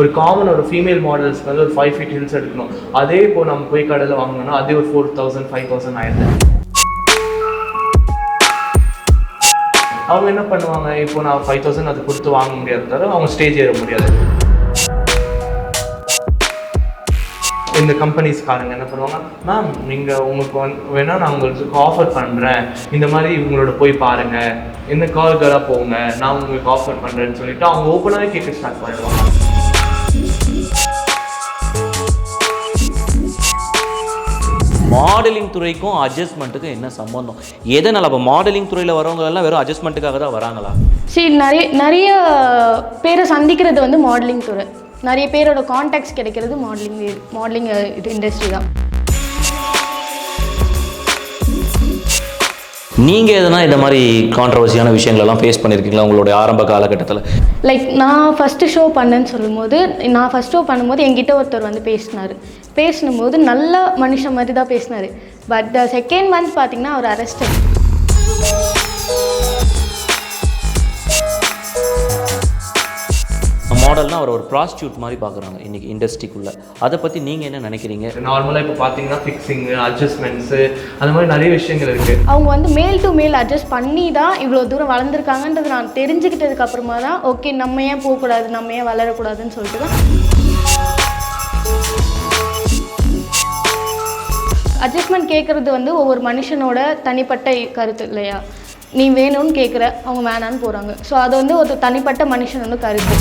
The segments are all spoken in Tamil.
ஒரு காமன் ஒரு ஃபீமேல் மாடல்ஸ்க்கு வந்து ஒரு ஃபைவ் ஃபீட் ஹில்ஸ் எடுக்கணும். அதே இப்போ நம்ம போய் கடையில் வாங்கணும்னா அதே ஒரு ஃபோர் தௌசண்ட் ஃபைவ் தௌசண்ட் ஆயிடுது. அவங்க என்ன பண்ணுவாங்க? இப்போ நான் ஃபைவ் தௌசண்ட் அது கொடுத்து வாங்க முடியாது தவிர அவங்க ஸ்டேஜ் ஏற முடியாது. இந்த கம்பெனிஸ்காரங்க என்ன பண்ணுவாங்க? மேம் நீங்கள் உங்களுக்கு வந்து வேணால் நான் உங்களுக்கு ஆஃபர் பண்ணுறேன் இந்த மாதிரி இவங்களோட போய் பாருங்கள் இந்த கால் போங்க. நான் உங்களுக்கு ஆஃபர் பண்ணுறேன்னு சொல்லிட்டு அவங்க ஓப்பனாகவே கேட்க ஸ்டார்ட் பண்ணிடுவாங்க. மாடலிங் துறைக்கும் அட்ஜஸ்ட்மெண்ட்டுக்கும் என்ன சம்பந்தம்? எதனால்? அப்போ மாடலிங் துறையில் வரவங்க எல்லாம் வெறும் அட்ஜஸ்ட்மெண்ட்டுக்காக தான் வராங்களா? சரி நிறைய நிறைய பேரை சந்திக்கிறது வந்து மாடலிங் துறை. நிறைய பேரோட காண்டாக்ட்ஸ் கிடைக்கிறது மாடலிங் மாடலிங் இது இண்டஸ்ட்ரி தான். நீங்கள் எதனா இந்த மாதிரி கான்ட்ரவர்சியான விஷயங்களெல்லாம் ஃபேஸ் பண்ணியிருக்கீங்களா உங்களுடைய ஆரம்ப காலகட்டத்தில்? லைக் நான் ஃபஸ்ட்டு ஷோ பண்ணேன்னு சொல்லும்போது நான் ஃபஸ்ட் ஷோ பண்ணும்போது என்கிட்ட ஒருத்தர் வந்து பேசினார். பேசினும்போது நல்ல மனுஷன் மாதிரி தான் பேசினார். பட் செகண்ட் மந்த் பார்த்தீங்கன்னா அவர் அரெஸ்டட் மாடல்னா அவர் ஒரு ப்ராஸ்டியூட் மாதிரி பார்க்குறாங்க இன்றைக்கி இண்டஸ்ட்ரிக்குள்ளே அதை பற்றி நீங்கள் என்ன நினைக்கிறீங்க? நார்மலாக இப்போ பார்த்தீங்கன்னா ஃபிக்ஸிங்கு அட்ஜஸ்ட்மெண்ட்ஸு அந்த மாதிரி நிறைய விஷயங்கள் இருக்குது அவங்க வந்து மேல் டு மேல் அட்ஜஸ்ட் பண்ணி தான் இவ்வளோ தூரம் வளர்ந்துருக்காங்கன்றது நான் தெரிஞ்சுக்கிட்டதுக்கு அப்புறமா தான் ஓகே நம்ம ஏன் போகக்கூடாது நம்ம ஏன் வளரக்கூடாதுன்னு சொல்லிட்டு தான் அட்ஜஸ்ட்மெண்ட் கேட்குறது வந்து ஒவ்வொரு மனுஷனோட தனிப்பட்ட கருத்து இல்லையா? நீ வேணும்னு கேட்குற அவங்க வேணான்னு போகிறாங்க ஸோ அது வந்து ஒரு தனிப்பட்ட மனுஷனோட கருத்து.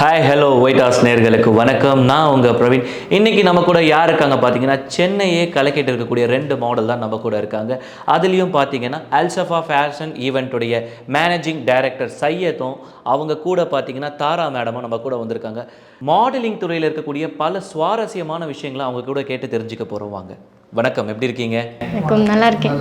ஹாய் ஹலோ ஒயிட் ஹவுஸ் நேர்களுக்கு வணக்கம். நான் உங்கள் பிரவீன். இன்றைக்கி நம்ம கூட யார் இருக்காங்க பார்த்தீங்கன்னா சென்னையே கலக்கிட்டு இருக்கக்கூடிய ரெண்டு மாடல் தான் நம்ம கூட இருக்காங்க. அதுலேயும் பார்த்தீங்கன்னா அல்சஃபா ஃபேஷன் ஈவெண்ட்டுடைய மேனேஜிங் டைரக்டர் சையத்தும் அவங்க கூட பார்த்தீங்கன்னா தாரா மேடமும் நம்ம கூட வந்திருக்காங்க. மாடலிங் துறையில் இருக்கக்கூடிய பல சுவாரஸ்யமான விஷயங்களை அவங்க கூட கேட்டு தெரிஞ்சுக்க போகிறோம் வாங்க. வணக்கம் எப்படி இருக்கீங்க? நல்லா இருக்கேன்.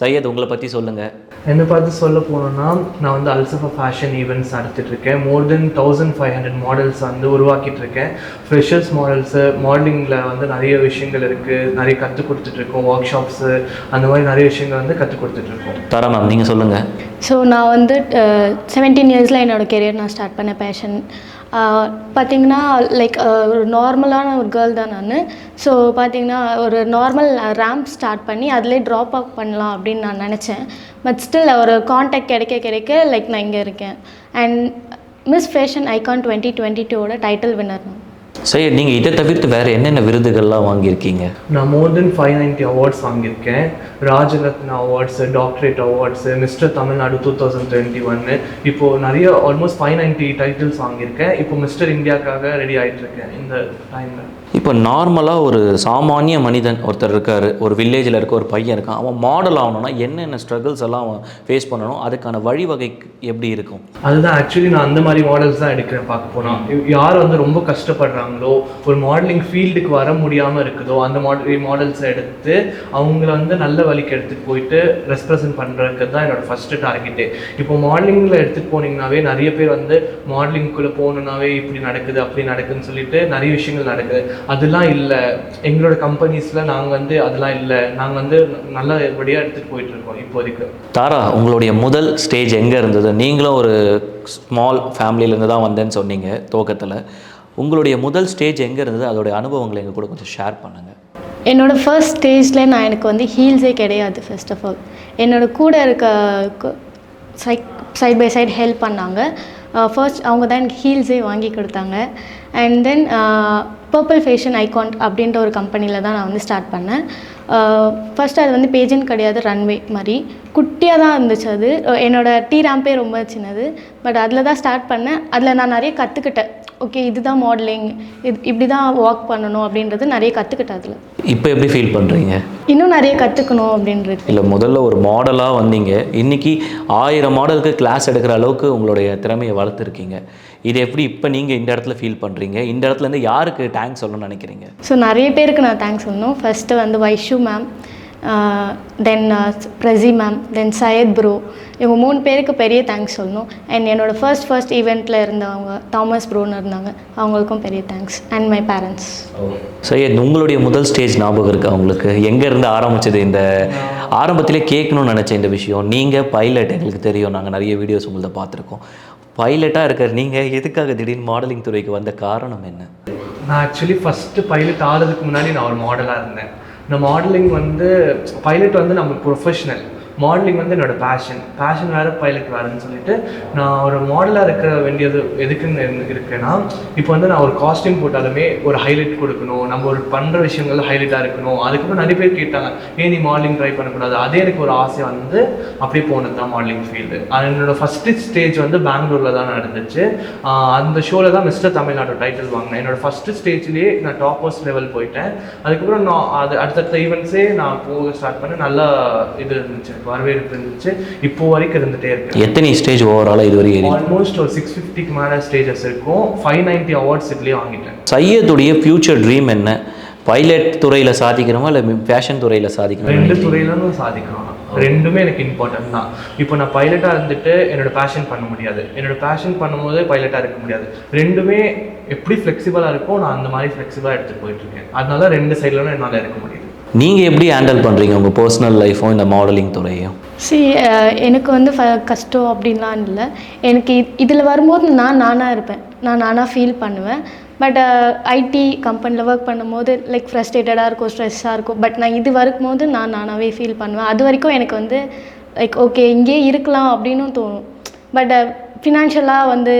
சையத் உங்களை பற்றி சொல்லுங்கள் என்னை பார்த்து சொல்ல போனோம்னா நான் வந்து அல்சஃபா ஃபேஷன் ஈவெண்ட்ஸ் நடத்திட்டு இருக்கேன். More than thousand five hundred models வந்து உருவாக்கிட்டு இருக்கேன் ஃப்ரெஷர்ஸ் மாடல்ஸு மாடலிங்கில் வந்து நிறைய விஷயங்கள் இருக்குது நிறைய கற்றுக் கொடுத்துட்ருக்கோம் ஒர்க் ஷாப்ஸு அந்த மாதிரி நிறைய விஷயங்கள் வந்து கற்றுக் கொடுத்துட்ருக்கோம் தாரா மேம் நீங்கள் சொல்லுங்கள் ஸோ நான் வந்து செவன்டீன் இயர்ஸில் என்னோடய கெரியர் நான் ஸ்டார்ட் பண்ண பேஷன் பார்த்தீங்கன்னா லைக் ஒரு நார்மலான ஒரு கேர்ள் தான் நான். ஸோ பார்த்தீங்கன்னா ஒரு நார்மல் ரேம்ப் ஸ்டார்ட் பண்ணி அதிலே ட்ராப் அவுட் பண்ணலாம் அப்படின்னு நான் நினச்சேன். பட் ஸ்டில் ஒரு காண்டாக்ட் கிடைக்க கிடைக்க லைக் நான் இங்கே இருக்கேன். And miss fashion icon twenty twenty டூவோட டைட்டில் வின்னர் நான் சரி நீங்கள் இதை தவிர்த்து வேறு என்னென்ன விருதுகள்லாம் வாங்கியிருக்கீங்க? நான் more than five ninety awards வாங்கியிருக்கேன். Rajaratna awards doctorate awards mister Tamil Nadu two thousand twenty ஒன்னு இப்போது நிறைய ஆல்மோஸ்ட் ஃபைவ் நைன்ட்டி டைட்டில்ஸ் வாங்கியிருக்கேன். இப்போ மிஸ்டர் இந்தியாக்காக ரெடி ஆகிட்டுருக்கேன் இந்த டைமில் இப்போ நார்மலாக ஒரு சாமானிய மனிதன் ஒருத்தர் இருக்கார் ஒரு வில்லேஜில் இருக்க ஒரு பையன் இருக்கான். அவன் மாடல் ஆகணும்னா என்னென்ன ஸ்ட்ரகிள்ஸ் எல்லாம் அவன் ஃபேஸ் பண்ணணும் அதுக்கான வழிவகை எப்படி இருக்கும்? அதுதான் ஆக்சுவலி நான் அந்த மாதிரி மாடல்ஸ் தான் எடுக்கிறேன் பார்க்க போனால் யார் வந்து ரொம்ப கஷ்டப்படுறாங்களோ ஒரு மாடலிங் ஃபீல்டுக்கு வர முடியாமல் இருக்குதோ அந்த மாடல் மாடல்ஸை எடுத்து அவங்கள வந்து நல்ல வழிக்கு எடுத்துகிட்டு போயிட்டு ரெஸ்ப்ரெசன்ட் பண்ணுறதுக்கு தான் என்னோட ஃபஸ்ட்டு டார்கெட்டு இப்போ மாடலிங்கில் எடுத்துகிட்டு போனீங்கன்னாவே நிறைய பேர் வந்து மாடலிங்குள்ளே போகணுன்னாவே இப்படி நடக்குது அப்படி நடக்குதுன்னு சொல்லிட்டு நிறைய விஷயங்கள் நடக்குது. அதெல்லாம் இல்லை. எங்களோட கம்பெனிஸில் நாங்கள் வந்து அதெல்லாம் இல்லை. நாங்கள் வந்து நல்லபடியாக எடுத்துகிட்டு போயிட்டு இருக்கோம் இப்போதைக்கு. தாரா உங்களுடைய முதல் ஸ்டேஜ் எங்கே இருந்தது? நீங்களும் ஒரு ஸ்மால் ஃபேமிலியிலேருந்து தான் வந்தேன்னு சொன்னீங்க துவக்கத்தில். உங்களுடைய முதல் ஸ்டேஜ் எங்கே இருந்தது? அதோடைய அனுபவங்களை எங்கள் கூட கொஞ்சம் ஷேர் பண்ணுங்கள் என்னோடய ஃபர்ஸ்ட் ஸ்டேஜில் நான் எனக்கு வந்து ஹீல்ஸே கிடையாது ஃபர்ஸ்ட் ஆஃப் ஆல் என்னோட கூட இருக்க side side by side help பண்ணாங்க. ஃபர்ஸ்ட் அவங்க தான் எனக்கு ஹீல்ஸே வாங்கி கொடுத்தாங்க. And then purple fashion icon அப்படின்ற ஒரு கம்பெனியில் தான் நான் வந்து ஸ்டார்ட் பண்ணேன். ஃபர்ஸ்ட் அது வந்து பேஜன் கிடையாது ரன்வே மாதிரி. குட்டியாக தான் இருந்துச்சு அது. என்னோடய டீ ரேம்பே ரொம்ப சின்னது. பட் அதில் தான் ஸ்டார்ட் பண்ணேன். அதில் நான் நிறைய கற்றுக்கிட்டேன் ஓகே இதுதான் மாடலிங் இது இப்படி தான் வாக் பண்ணணும் அப்படின்றது நிறைய கற்றுக்கிட்டேன் அதில். இப்போ எப்படி ஃபீல் பண்ணுறீங்க இன்னும் நிறைய கற்றுக்கணும் அப்படின்றது. இல்லை முதல்ல ஒரு மாடலாக வந்தீங்க. இன்றைக்கி ஆயிரம் மாடலுக்கு கிளாஸ் எடுக்கிற அளவுக்கு உங்களுடைய திறமையை வளர்த்துருக்கீங்க. இது எப்படி இப்போ நீங்கள் இந்த இடத்துல ஃபீல் பண்ணுறீங்க இந்த இடத்துலேருந்து யாருக்கு தேங்க்ஸ் சொல்லணும்னு நினைக்கிறீங்க? ஸோ நிறைய பேருக்கு நான் தேங்க்ஸ் சொல்லணும். ஃபஸ்ட்டு வந்து Vaishu ma'am then Prasi ma'am then Syed bro இவங்க மூணு பேருக்கு பெரிய தேங்க்ஸ் சொல்லணும். அண்ட் என்னோடய ஃபர்ஸ்ட் ஃபர்ஸ்ட் ஈவெண்ட்டில் இருந்தவங்க தாமஸ் ப்ரோன்னு இருந்தாங்க. அவங்களுக்கும் பெரிய thanks and my parents Syed உங்களுடைய முதல் ஸ்டேஜ் ஞாபகம் இருக்கா உங்களுக்கு? எங்கே இருந்து ஆரம்பிச்சது இந்த ஆரம்பத்திலே கேட்கணும்னு நினச்ச இந்த விஷயம்? நீங்கள் பைலட் எங்களுக்கு தெரியும். நாங்கள் நிறைய வீடியோஸ் உங்கள்ட்ட பார்த்துருக்கோம். பைலட்டாக இருக்கிற நீங்கள் எதுக்காக திடீர்னு மாடலிங் துறைக்கு வந்த காரணம் என்ன? நான் ஆக்சுவலி ஃபஸ்ட்டு பைலட் ஆகிறதுக்கு முன்னாடி நான் ஒரு மாடலாக இருந்தேன். இந்த மாடலிங் வந்து பைலட் வந்து நம்ம ப்ரொஃபஷனல் மாடலிங் வந்து என்னோட பேஷன் பேஷன் வேறு பைலட் வேறுன்னு சொல்லிட்டு நான் ஒரு மாடலாக இருக்க வேண்டியது எதுக்குன்னு இருந்து- இருக்கேன்னா இப்போ வந்து நான் ஒரு காஸ்டியூம் போட்டாலுமே ஒரு ஹைலைட் கொடுக்கணும். நம்ம ஒரு பண்ணுற விஷயங்கள் ஹைலைட்டாக இருக்கணும். அதுக்கப்புறம் நிறைய பேர் கேட்டாங்க ஏன் நீ மாடலிங் ட்ரை பண்ணக்கூடாது? அதே எனக்கு ஒரு ஆசை வந்து அப்படியே போனது தான் மாடலிங் ஃபீல்டு என்னோடய ஃபஸ்ட்டு ஸ்டேஜ் வந்து பெங்களூரில் தான் நடந்துச்சு. அந்த ஷோவில் தான் மிஸ்டர் தமிழ்நாடு டைட்டில் வாங்கினேன். என்னோடய ஃபஸ்ட்டு ஸ்டேஜ்லேயே நான் டாப் லெவல் போயிட்டேன். அதுக்கப்புறம் நான் அது அடுத்தடுத்த ஈவெண்ட்ஸே நான் போக ஸ்டார்ட் பண்ணேன். நல்லா இது இருந்துச்சு. வரவேற்பு இருந்துச்சு. இப்போ வரைக்கும் இருந்துகிட்டே இருக்கு. எத்தனை ஸ்டேஜ் ஓவராலாக இதுவரை ஏறி? ஆல்மோஸ்ட் ஒரு சிக்ஸ் ஃபிஃப்டிக்கு மேலே ஸ்டேஜஸ் இருக்கும். ஃபைவ் நைன்ட்டி அவார்ட்ஸ் இதுலேயே வாங்கிட்டேன். சையதுடைய ஃப்யூச்சர் ட்ரீம் என்ன? பைலட் துறையில் சாதிக்கணுமா இல்லை ஃபேஷன் துறையில் சாதிக்கணுமா ரெண்டு துறையிலும் சாதிக்கலாம் ரெண்டுமே எனக்கு இம்பார்ட்டன்ட் தான். இப்போ நான் பைலட்டாக இருந்துட்டு என்னோட பேஷன் பண்ண முடியாது. என்னோட பேஷன் பண்ணும்போது பைலட்டாக இருக்க முடியாது. ரெண்டுமே எப்படி ஃப்ளெக்சிபிளாக இருக்கோ நான் அந்த மாதிரி ஃப்ளெக்சிபிளாக எடுத்துகிட்டு போயிட்டு இருக்கேன். அதனால தான் ரெண்டு சைட்லயும் என்னால் இருக்க முடியுது நீங்கள் எப்படி ஹேண்டில் பண்ணுறீங்க உங்கள் பர்சனல் லைஃப்பும் இந்த மாடலிங் துறையும்? சி எனக்கு வந்து ஃப கஷ்டம் அப்படின்லாம் இல்லை. எனக்கு இதில் வரும்போது நான் நானாக இருப்பேன். நான் நானாக ஃபீல் பண்ணுவேன். பட் ஐடி கம்பெனியில் ஒர்க் பண்ணும்போது லைக் ஃப்ரஸ்ட்ரேட்டடாக இருக்கும் ஸ்ட்ரெஸ்ஸாக இருக்கும். பட் நான் இது வரும்போது நான் நானாகவே ஃபீல் பண்ணுவேன். அது வரைக்கும் எனக்கு வந்து லைக் ஓகே இங்கேயே இருக்கலாம் அப்படின்னு தோணும். பட் ஃபினான்ஷியலாக வந்து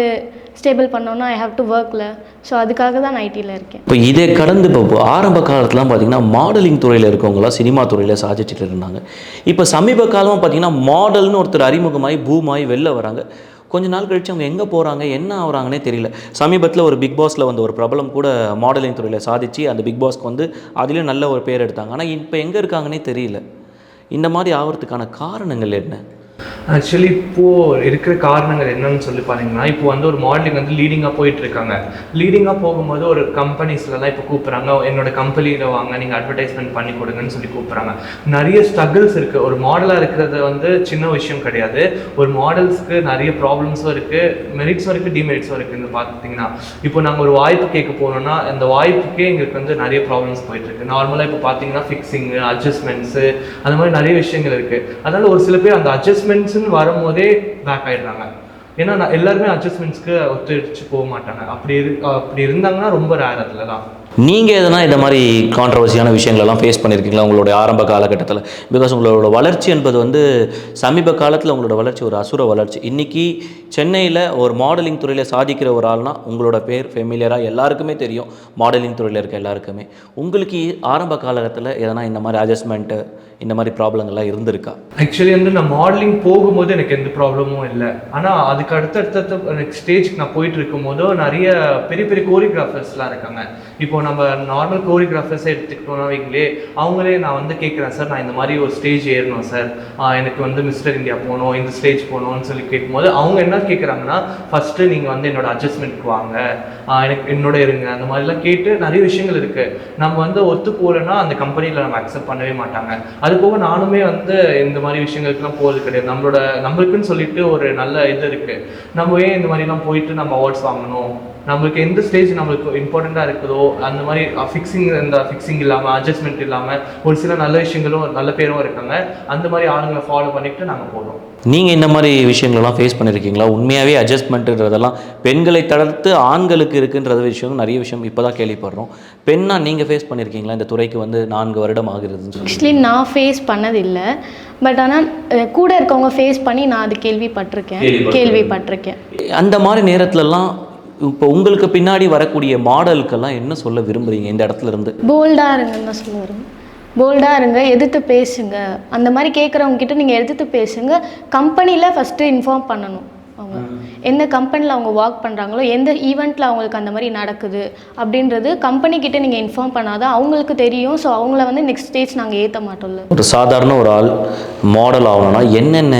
ஸ்டேபிள் பண்ணோன்னா ஐ ஹாவ் டு ஒர்க்கில் ஸோ அதுக்காக தான் நான் ஐடியில் இருக்கேன். இப்போ இதை கடந்து இப்போ ஆரம்ப காலத்துலாம் பார்த்தீங்கன்னா மாடலிங் துறையில் இருக்கவங்களாம் சினிமா துறையில் சாதிச்சுட்டு இருந்தாங்க. இப்போ சமீப காலமாக பார்த்தீங்கன்னா மாடல்னு ஒருத்தர் அறிமுகமாகி பூமாகி வெளில வராங்க. கொஞ்ச நாள் கழிச்சு அவங்க எங்கே போகிறாங்க என்ன ஆகுறாங்கன்னே தெரியல. சமீபத்தில் ஒரு பிக் பாஸில் வந்து ஒரு பிரபலம் கூட மாடலிங் துறையில் சாதிச்சு அந்த பிக் பாஸ்க்கு வந்து அதுலேயும் நல்ல ஒரு பேர் எடுத்தாங்க. ஆனால் இப்போ எங்கே இருக்காங்கன்னே தெரியல. இந்த மாதிரி ஆகிறதுக்கான காரணங்கள் என்ன? ஆக்சுவலி இப்போது இருக்கிற காரணங்கள் என்னன்னு சொல்லி பார்த்தீங்கன்னா இப்போ வந்து ஒரு மாடலிங் வந்து லீடிங்காக போயிட்டுருக்காங்க. லீடிங்காக போகும்போது ஒரு கம்பெனிஸ்லலாம் இப்போ கூப்பிட்றாங்க என்னோட கம்பெனியில் வாங்க நீங்கள் அட்வர்டைஸ்மெண்ட் பண்ணி கொடுங்கன்னு சொல்லி கூப்பிட்றாங்க. நிறைய ஸ்ட்ரகிள்ஸ் இருக்குது ஒரு மாடலாக இருக்கிறது வந்து சின்ன விஷயம் கிடையாது. ஒரு மாடல்ஸ்க்கு நிறைய ப்ராப்ளம்ஸும் இருக்குது மெரிட்ஸும் இருக்குது டிமெரிட்ஸும் இருக்குதுன்னு பார்த்தீங்கன்னா இப்போ நாங்கள் ஒரு வாய்ப்பு கேட்க போனோம்னா அந்த வாய்ப்புக்கே எங்களுக்கு வந்து நிறைய ப்ராப்ளம்ஸ் போயிட்டுருக்கு. நார்மலாக இப்போ பார்த்தீங்கன்னா ஃபிக்ஸிங்கு அட்ஜஸ்ட்மெண்ட்ஸு அந்த மாதிரி நிறைய விஷயங்கள் இருக்குது அதனால் ஒரு சில பேர் அந்த அட்ஜஸ்ட்மெண்ட்ஸ்னு வரும்போதே பேக் ஆயிடுறாங்க. ஏன்னா நான் எல்லாருமே அட்ஜஸ்ட்மெண்ட்ஸ்க்கு ஒத்துழைச்சு போக மாட்டாங்க. அப்படி இரு அப்படி இருந்தாங்கன்னா ரொம்ப ரேர் அதில் தான் நீங்கள் எதனா இந்த மாதிரி கான்ட்ரவர்சியான விஷயங்களெல்லாம் ஃபேஸ் பண்ணியிருக்கீங்களா உங்களுடைய ஆரம்ப காலகட்டத்தில்? பிகாஸ் உங்களோட வளர்ச்சி என்பது வந்து சமீப காலத்தில் உங்களோட வளர்ச்சி ஒரு அசுர வளர்ச்சி. இன்றைக்கி சென்னையில் ஒரு மாடலிங் துறையில் சாதிக்கிற ஒரு ஆள்னா உங்களோட பேர் ஃபெமிலியராக எல்லாருக்குமே தெரியும். மாடலிங் துறையில் இருக்க எல்லாருக்குமே. உங்களுக்கு ஆரம்ப காலகட்டத்தில் எதனா இந்த மாதிரி அட்ஜஸ்ட்மெண்ட்டு இந்த மாதிரி ப்ராப்ளங்கள்லாம் இருந்திருக்கா? ஆக்சுவலி வந்து நான் மாடலிங் போகும்போது எனக்கு எந்த ப்ராப்ளமும் இல்லை. ஆனால் அதுக்கு அடுத்தடுத்த நெக்ஸ்ட் ஸ்டேஜ்க்கு நான் போயிட்டு இருக்கும்போதோ நிறைய பெரிய பெரிய கோரியோகிராஃபர்ஸ்லாம் இருக்காங்க. இப்போ நம்ம நார்மல் கோரியோகிராஃபர்ஸை எடுத்துக்கிட்டோம்னா வைங்களே அவங்களே நான் வந்து கேட்குறேன் சார் நான் இந்த மாதிரி ஒரு ஸ்டேஜ் ஏறணும் சார். எனக்கு வந்து மிஸ்டர் இந்தியா போகணும் இந்த ஸ்டேஜ் போகணும்னு சொல்லி கேட்கும்போது அவங்க என்ன கேட்குறாங்கன்னா ஃபஸ்ட்டு நீங்கள் வந்து என்னோட அட்ஜஸ்ட்மெண்ட்க்கு வாங்க. எனக்கு என்னோட இருங்க. அந்த மாதிரிலாம் கேட்டு நிறைய விஷயங்கள் இருக்குது நம்ம வந்து ஒத்து போகலன்னா அந்த கம்பெனியில் நம்ம அக்செப்ட் பண்ணவே மாட்டாங்க. அது அது போக நானுமே வந்து இந்த மாதிரி விஷயங்களுக்குலாம் போகிறது கிடையாது. நம்மளோட நம்மளுக்குன்னு சொல்லிட்டு ஒரு நல்ல இது இருக்குது நம்ம ஏன் இந்த மாதிரிலாம் போயிட்டு நம்ம அவார்ட்ஸ் வாங்கணும்? நம்மளுக்கு எந்த ஸ்டேஜ் நம்மளுக்கு இம்பார்ட்டண்ட்டாக இருக்குதோ அந்த மாதிரி ஃபிக்ஸிங் இந்த ஃபிக்ஸிங் இல்லாமல் அட்ஜஸ்ட்மெண்ட் இல்லாமல் ஒரு சில நல்ல விஷயங்களும் நல்ல பேரும் இருக்காங்க. அந்த மாதிரி ஆளுங்களை ஃபாலோ பண்ணிட்டு நாங்கள் போகிறோம் நீங்கள் இந்த மாதிரி விஷயங்களெல்லாம் ஃபேஸ் பண்ணியிருக்கீங்களா உண்மையாகவே அட்ஜஸ்ட்மெண்ட்டுன்றதெல்லாம் பெண்களை தடுத்து ஆண்களுக்கு இருக்குன்றது விஷயம் நிறைய விஷயம் இப்போ தான் கேள்விப்படுறோம். பெண்ணா நீங்கள் ஃபேஸ் பண்ணியிருக்கீங்களா இந்த துறைக்கு வந்து நான்கு வருடம் சொல்லி ஆக்சுவலி நான் ஃபேஸ் பண்ணதில்லை. பட் ஆனால் கூட இருக்கவங்க ஃபேஸ் பண்ணி நான் அது கேள்விப்பட்டிருக்கேன். கேள்விப்பட்டிருக்கேன். கேள்விப்பட்டிருக்கேன். அந்த மாதிரி நேரத்துலலாம் இப்போ உங்களுக்கு பின்னாடி வரக்கூடிய மாடலுக்கெல்லாம் என்ன சொல்ல விரும்புறீங்க இந்த இடத்துல இருந்து? போல்டாக இருங்கன்னு தான் சொல்ல போல்டாக இருங்க எதிர்த்து பேசுங்க. அந்த மாதிரி கேட்குறவங்க கிட்ட நீங்கள் எதிர்த்து பேசுங்க. கம்பெனியில் ஃபஸ்ட்டு இன்ஃபார்ம் பண்ணணும் அவங்க. எந்த கம்பெனியில் அவங்க ஒர்க் பண்ணுறாங்களோ எந்த ஈவெண்ட்டில் அவங்களுக்கு அந்த மாதிரி நடக்குது அப்படின்றது கம்பெனி கிட்ட நீங்கள் இன்ஃபார்ம் பண்ணாதான் அவங்களுக்கு தெரியும். ஸோ அவங்கள வந்து நெக்ஸ்ட் ஸ்டேஜ் நாங்கள் ஏற்ற மாட்டோம்ல. ஒரு சாதாரண ஒரு ஆள் மாடல் ஆகணும்னா என்னென்ன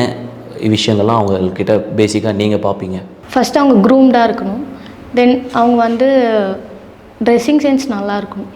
விஷயங்கள்லாம் அவங்கக்கிட்ட பேசிக்காக நீங்கள் பார்ப்பீங்க? ஃபஸ்ட்டு அவங்க க்ரூம்டாக இருக்கணும். தென் அவங்க வந்து ட்ரெஸ்ஸிங் சென்ஸ் நல்லா இருக்கணும்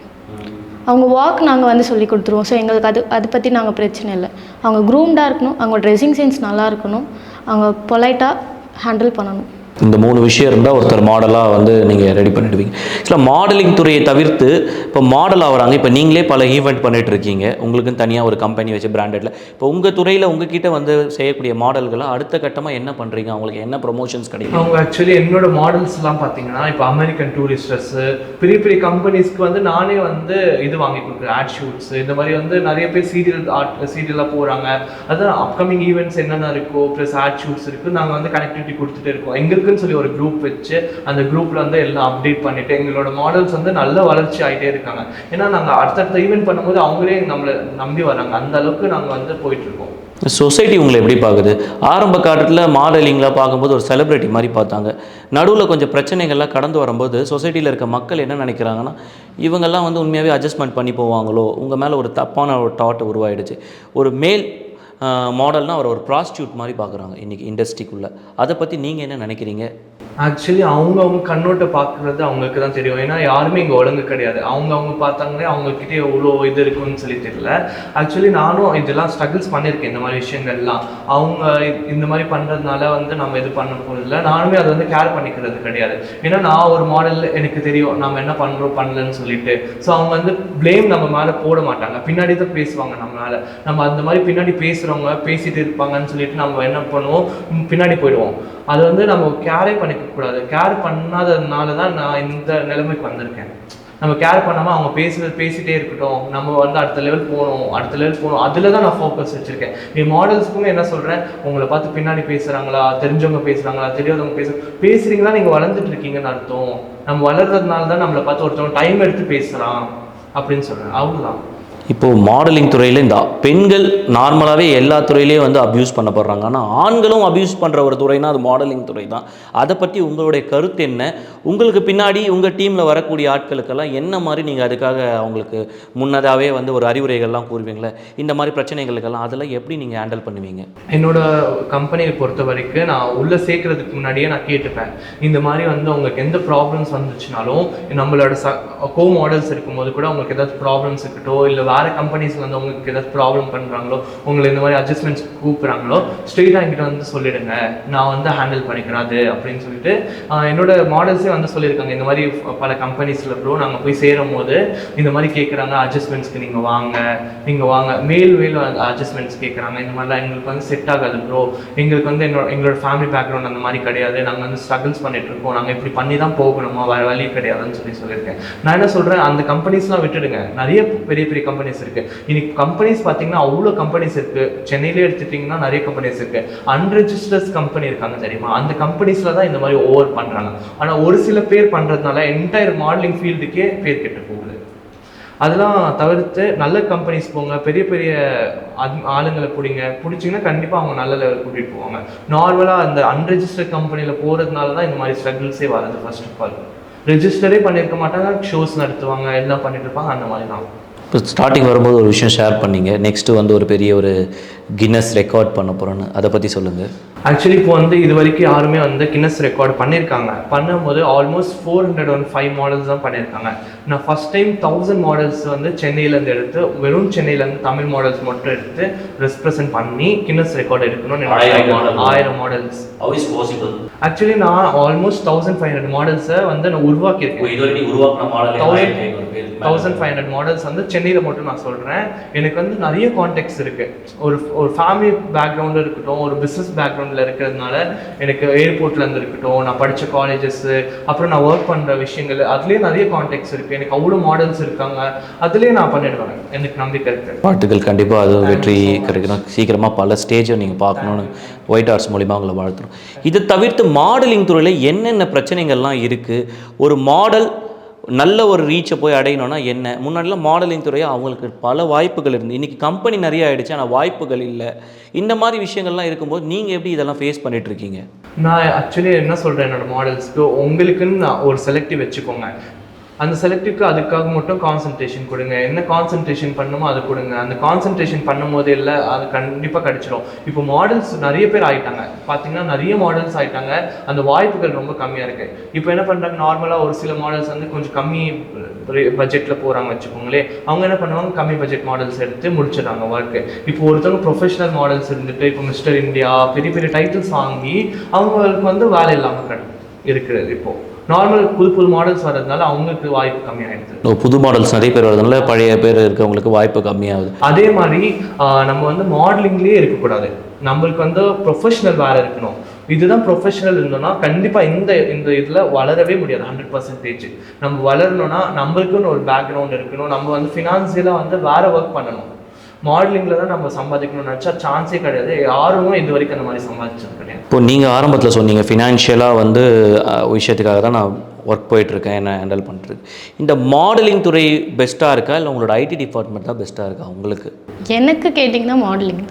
அவங்க வாக் நாங்கள் வந்து சொல்லி கொடுத்துருவோம். ஸோ எங்களுக்கு அது அதை பற்றி நாங்கள் பிரச்சனை இல்லை. அவங்க க்ரூம்டாக இருக்கணும். அவங்க ட்ரெஸ்ஸிங் சென்ஸ் நல்லா இருக்கணும் அவங்க பொலைட்டாக ஹேண்டில் பண்ணணும். இந்த மூணு விஷயம் இருந்தால் ஒருத்தர் மாடலாக வந்து நீங்கள் ரெடி பண்ணிடுவீங்க. ஆக்சுவலாக மாடலிங் துறையை தவிர்த்து இப்போ மாடல் ஆகிறாங்க இப்போ நீங்களே பல ஈவெண்ட் பண்ணிகிட்டு இருக்கீங்க உங்களுக்குன்னு தனியாக ஒரு கம்பெனி வச்சு பிராண்டடில் இப்போ உங்கள் துறையில் உங்ககிட்ட வந்து செய்யக்கூடிய மாடல்களை அடுத்த கட்டமாக என்ன பண்ணுறீங்க அவங்களுக்கு என்ன ப்ரொமோஷன்ஸ் கிடைக்கும்? அவங்க ஆக்சுவலி என்னோட மாடல்ஸ்லாம் பார்த்தீங்கன்னா இப்போ அமெரிக்கன் டூரிஸ்டர்ஸு பெரிய பெரிய கம்பெனிஸ்க்கு வந்து நானே வந்து இது வாங்கி கொடுக்குறேன். ஆட் ஷூட்ஸ் இந்த மாதிரி வந்து நிறைய பேர் சீரியல் ஆர்ட் சீரியலாக போகிறாங்க அதான் அப்கமிங் ஈவெண்ட்ஸ் என்னென்ன இருக்கோ ப்ளஸ் ஆட் ஷூட்ஸ் இருக்குது நாங்கள் வந்து கனெக்டிவிட்டி கொடுத்துட்டே இருக்கோம். எங்களுக்கு எங்களுக்குன்னு சொல்லி ஒரு குரூப் வச்சு அந்த குரூப்பில் வந்து எல்லாம் அப்டேட் பண்ணிவிட்டு எங்களோட மாடல்ஸ் வந்து நல்ல வளர்ச்சி ஆகிட்டே இருக்காங்க. ஏன்னா நாங்கள் அடுத்தடுத்த ஈவெண்ட் பண்ணும்போது அவங்களே நம்மளை நம்பி வராங்க. அந்த அளவுக்கு நாங்கள் வந்து போயிட்டுருக்கோம். சொசைட்டி உங்களை எப்படி பார்க்குது? ஆரம்ப காலத்தில் மாடலிங்லாம் பார்க்கும்போது ஒரு செலிப்ரிட்டி மாதிரி பார்த்தாங்க. நடுவில் கொஞ்சம் பிரச்சனைகள்லாம் கடந்து வரும்போது சொசைட்டியில் இருக்க மக்கள் என்ன நினைக்கிறாங்கன்னா இவங்கெல்லாம் வந்து உண்மையாகவே அட்ஜஸ்ட்மெண்ட் பண்ணி போவாங்களோ? உங்கள் மேலே ஒரு தப்பான ஒரு தாட் உருவாயிடுச்சு. ஒரு மேல் மாடல்னால் அவர் ஒரு ப்ராஸ்டியூட் மாதிரி பார்க்குறாங்க இன்றைக்கி இண்டஸ்ட்ரிக்குள்ளே அதை பற்றி நீங்கள் என்ன நினைக்கிறீங்க? ஆக்சுவலி அவங்க அவங்க பார்க்குறது அவங்களுக்கு தான் தெரியும். ஏன்னா யாருமே இங்கே ஒழுங்கு கிடையாது. அவங்க அவங்க பார்த்தாங்களே அவங்கக்கிட்டே எவ்வளோ இது இருக்குன்னு சொல்லி தெரியல. ஆக்சுவலி நானும் இதெல்லாம் ஸ்ட்ரகிள்ஸ் பண்ணியிருக்கேன் இந்த மாதிரி விஷயங்கள்லாம். அவங்க இந்த மாதிரி பண்ணுறதுனால வந்து நம்ம இது பண்ண போகிறதில்ல நானுமே அதை வந்து கேர் பண்ணிக்கிறது கிடையாது. ஏன்னா நான் ஒரு மாடல் எனக்கு தெரியும் நம்ம என்ன பண்ணுறோம் பண்ணலன்னு சொல்லிட்டு. ஸோ அவங்க வந்து ப்ளேம் நம்ம மேலே போட மாட்டாங்க. பின்னாடி தான் பேசுவாங்க நம்மளால. நம்ம அந்த மாதிரி பின்னாடி பேசுகிறவங்க பேசிட்டு இருப்பாங்கன்னு சொல்லிட்டு நம்ம என்ன பண்ணுவோம்? பின்னாடி போயிடுவோம். அது வந்து நம்ம கேரே பண்ணிக்க கூடாது. கேர் பண்ணாததுனால தான் நான் இந்த நிலைமைக்கு வந்திருக்கேன். நம்ம கேர் பண்ணாமல் அவங்க பேசுறது பேசிட்டே இருக்கட்டும். நம்ம வந்து அடுத்த லெவல் போகணும். அடுத்த லெவல் போகணும். அதில் தான் நான் ஃபோக்கஸ் வச்சுருக்கேன். என் மாடல்ஸ்க்குமே என்ன சொல்கிறேன் உங்களை பார்த்து பின்னாடி பேசுகிறாங்களா தெரிஞ்சவங்க பேசுகிறாங்களா தெரியாதவங்க பேச பேசுகிறீங்களா நீங்கள் வளர்ந்துட்டு இருக்கீங்கன்னு அர்த்தம். நம்ம வளர்றதுனால தான் நம்மளை பார்த்து ஒருத்தவங்க டைம் எடுத்து பேசுகிறான் அப்படின்னு சொல்கிறேன் அவ்வளோதான் இப்போது மாடலிங் துறையில் இந்த பெண்கள் நார்மலாகவே எல்லா துறையிலையும் வந்து அப்யூஸ் பண்ணப்படுறாங்க. ஆனால் ஆண்களும் அப்யூஸ் பண்ணுற ஒரு துறைனா அது மாடலிங் துறை தான் அதை பற்றி உங்களுடைய கருத்து என்ன? உங்களுக்கு பின்னாடி உங்கள் டீமில் வரக்கூடிய ஆட்களுக்கெல்லாம் என்ன மாதிரி நீங்கள் அதுக்காக அவங்களுக்கு முன்னதாகவே வந்து ஒரு அறிவுரைகள்லாம் கூறுவீங்களே? இந்த மாதிரி பிரச்சனைகளுக்கெல்லாம் அதெல்லாம் எப்படி நீங்கள் ஹேண்டில் பண்ணுவீங்க? என்னோட கம்பெனியை பொறுத்த வரைக்கும் நான் உள்ளே சேர்க்கறதுக்கு முன்னாடியே நான் கேட்டுப்பேன். இந்த மாதிரி வந்து அவங்களுக்கு எந்த ப்ராப்ளம்ஸ் வந்துச்சுனாலும் நம்மளோட ச கோ மாடல்ஸ் இருக்கும்போது கூட அவங்களுக்கு ஏதாச்சும் ப்ராப்ளம்ஸ் இருக்கட்டும் இல்லை வேறு கம்பெனிஸில் வந்து உங்களுக்கு ஏதாவது ப்ராப்ளம் பண்ணுறாங்களோ உங்களை இந்த மாதிரி அட்ஜஸ்ட்மெண்ட்ஸ் கூப்பிட்றாங்களோ ஸ்ட்ரெயிட்டாக என்கிட்ட வந்து சொல்லிடுங்க. நான் வந்து ஹேண்டில் பண்ணிக்கிறேன் அது அப்படின்னு சொல்லிட்டு என்னோட மாடல்ஸே வந்து சொல்லியிருக்காங்க. இந்த மாதிரி பல கம்பெனிஸில் ப்ரோ நாங்கள் போய் சேரும் போது இந்த மாதிரி கேட்குறாங்க அட்ஜஸ்ட்மெண்ட்ஸ்க்கு நீங்கள் வாங்க நீங்கள் வாங்க. மேல் மேல் அட்ஜஸ்ட்மெண்ட்ஸ் கேட்குறாங்க இந்த மாதிரிலாம் எங்களுக்கு வந்து செட் ஆகாது ப்ரோ எங்களுக்கு வந்து என்னோட எங்களோட ஃபேமிலி பேக்ரவுண்ட் அந்த மாதிரி கிடையாது. நாங்கள் வந்து ஸ்ட்ரகிள்ஸ் பண்ணிட்டு இருக்கோம். நாங்கள் இப்படி பண்ணி தான் போகணுமா? வேறு வழி கிடையாதுன்னு சொல்லி சொல்லியிருக்கேன். நான் என்ன சொல்கிறேன் அந்த கம்பெனிஸ்லாம் விட்டுடுங்க. நிறைய பெரிய பெரிய கம்பெனி கம்பெனிஸ் இருக்குது இன்னைக்கு கம்பெனிஸ் பார்த்தீங்கன்னா அவ்வளோ கம்பெனிஸ் இருக்குது சென்னையிலே எடுத்துட்டிங்கன்னா நிறைய கம்பெனிஸ் இருக்குது அன்ரெஜிஸ்டர்ஸ் கம்பெனி இருக்காங்க தெரியுமா? அந்த கம்பெனிஸில் தான் இந்த மாதிரி ஓவர் பண்ணுறாங்க ஆனால் ஒரு சில பேர் பண்ணுறதுனால என்டையர் மாடலிங் ஃபீல்டுக்கே பேர் கெட்டு போகுது. அதெல்லாம் தவிர்த்து நல்ல கம்பெனிஸ் போங்க. பெரிய பெரிய ஆளுங்களை பிடிங்க. பிடிச்சிங்கன்னா கண்டிப்பாக அவங்க நல்ல லெவல் கூட்டிகிட்டு போவாங்க. நார்மலாக அந்த அன்ரெஜிஸ்டர் கம்பெனியில் போகிறதுனால தான் இந்த மாதிரி ஸ்ட்ரகிள்ஸே வருது ஃபர்ஸ்ட் ஆஃப் ஆல் ரெஜிஸ்டரே பண்ணியிருக்க மாட்டாங்க ஷோஸ் நடத்துவாங்க எல்லாம் பண்ணிட்டு இருப்பாங்க அந்த மாதிரி தான். இப்போ ஸ்டார்டிங் வரும்போது ஒரு விஷயம் ஷேர் பண்ணீங்க. நெக்ஸ்ட்டு வந்து ஒரு பெரிய ஒரு கின்னஸ் ரெக்கார்ட் பண்ண போகிறோன்னு அதை பற்றி சொல்லுங்கள் ஆக்சுவலி இப்போ வந்து இது வரைக்கும் யாருமே வந்து கின்னஸ் ரெக்கார்ட் பண்ணியிருக்காங்க பண்ணும்போது almost four hundred one five models தான் பண்ணியிருக்காங்க நான் ஃபர்ஸ்ட் டைம் தௌசண்ட் மாடல்ஸ் வந்து சென்னையிலேருந்து எடுத்து வெறும் சென்னையிலேருந்து தமிழ் மாடல்ஸ் மட்டும் எடுத்து ரெப்ரசென்ட் பண்ணி கின்னஸ் ரெக்கார்ட் எடுக்கணும்னு ஆயிரம் models how is possible actually நான் ஆல்மோஸ்ட் தௌசண்ட் ஃபைவ் ஹண்ட்ரட் மாடல்ஸை வந்து நான் உருவாக்கியிருக்கேன். இது வரைக்கும் உருவாக்கின thousand thousand five hundred models வந்து சென்னையில் மட்டும் நான் சொல்கிறேன் எனக்கு வந்து நிறைய கான்டெக்ட்ஸ் இருக்குது ஒரு ஒரு ஃபேமிலி பேக்ரவுண்டில் இருக்கட்டும் ஒரு பிஸ்னஸ் பேக்ரவுண்டில் இருக்கிறதுனால எனக்கு ஏர்போர்ட்லேருந்து இருக்கட்டும் நான் படித்த காலேஜஸ்ஸு அப்புறம் நான் ஒர்க் பண்ணுற விஷயங்கள் அதுலேயே நிறைய கான்டெக்ட்ஸ் இருக்குது எனக்கு அவ்வளோ மாடல்ஸ் இருக்காங்க. அதுலேயே நான் பண்ணிடுவேன் எனக்கு நம்பிக்கை இருக்குது பாட்டுகள் கண்டிப்பாக அது வெற்றி கிடைக்கணும். சீக்கிரமாக பல ஸ்டேஜை நீங்கள் பார்க்கணுன்னு ஒயிட் ஆர்ட்ஸ் மூலிமா உங்களை வாழ்த்துறோம் இதை தவிர்த்து மாடலிங் துறையில் என்னென்ன பிரச்சனைகள்லாம் இருக்குது ஒரு மாடல் நல்ல ஒரு ரீச்சை போய் அடையணும்னா என்ன? முன்னாடிலாம் மாடலிங் துறையை அவங்களுக்கு பல வாய்ப்புகள் இருந்து இன்றைக்கி கம்பெனி நிறைய ஆயிடுச்சு ஆனால் வாய்ப்புகள் இல்லை. இந்த மாதிரி விஷயங்கள்லாம் இருக்கும்போது நீங்கள் எப்படி இதெல்லாம் ஃபேஸ் பண்ணிட்டு இருக்கீங்க? நான் ஆக்சுவலி என்ன சொல்கிறேன் என்னோட மாடல்ஸ்க்கு உங்களுக்குன்னு நான் ஒரு செலக்டிவ் வச்சுக்கோங்க. அந்த செலக்டிவ்க்கு அதுக்காக மட்டும் கான்சன்ட்ரேஷன் கொடுங்க. என்ன கான்சன்ட்ரேஷன் பண்ணுமோ அது கொடுங்க. அந்த கான்சன்ட்ரேஷன் பண்ணும் போதே இல்லை அது கண்டிப்பாக கிடச்சிடும் இப்போ மாடல்ஸ் நிறைய பேர் ஆகிட்டாங்க பார்த்தீங்கன்னா நிறைய மாடல்ஸ் ஆகிட்டாங்க அந்த வாய்ப்புகள் ரொம்ப கம்மியாக இருக்குது இப்போ என்ன பண்ணுறாங்க நார்மலாக ஒரு சில மாடல்ஸ் வந்து கொஞ்சம் கம்மி பட்ஜெட்டில் போகிறாங்க வச்சுக்கோங்களேன். அவங்க என்ன பண்ணுவாங்க? கம்மி பட்ஜெட் மாடல்ஸ் எடுத்து முடிச்சிடுறாங்க ஒர்க்கு இப்போ ஒருத்தவங்க ப்ரொஃபஷனல் மாடல்ஸ் இருந்துட்டு இப்போ மிஸ்டர் இந்தியா பெரிய பெரிய டைட்டில்ஸ் வாங்கி அவங்களுக்கு வந்து வேலை இல்லாமல் கட் இருக்கிறது இப்போது நார்மல் புது புது மாடல்ஸ் வர்றதுனால அவங்களுக்கு வாய்ப்பு கம்மியாயிடுது. ஓ, புது மாடல்ஸ் நிறைய பேர் வரதுனால பழைய பேர் இருக்கவங்களுக்கு வாய்ப்பு கம்மியாகுது. அதே மாதிரி நம்ம வந்து மாடலிங்லேயே இருக்கக்கூடாது. நம்மளுக்கு வந்து ப்ரொஃபஷனல் வேலை இருக்கணும். இதுதான் ப்ரொஃபஷனல் இருந்தோம்னா கண்டிப்பாக இந்த இந்த இதில் வளரவே முடியாது ஹண்ட்ரட் பர்சன்டேஜ் நம்ம வளரணும்னா நம்மளுக்குன்னு ஒரு பேக்ரவுண்ட் இருக்கணும். நம்ம வந்து ஃபினான்சியலாக வந்து வேற ஒர்க் பண்ணணும். மாடலிங்கில் தான் நம்ம சம்பாதிக்கணும்னு நினச்சா சான்ஸே கிடையாது. யாரும் இது வரைக்கும் அந்த மாதிரி சம்பாதிச்சது கிடையாது. இப்போ நீங்கள் ஆரம்பத்தில் சொன்னீங்க ஃபினான்ஷியலாக வந்து விஷயத்துக்காக தான் நான் ஒர்க் போயிட்டுருக்கேன் என்ன ஹேண்டில் பண்ணுறது இந்த மாடலிங் துறை பெஸ்ட்டாக இருக்கா? இல்லை உங்களோட ஐடி டிபார்ட்மெண்ட் தான் பெஸ்ட்டாக இருக்கா உங்களுக்கு? எனக்கு கேட்டிங்கன்னா மாடலிங்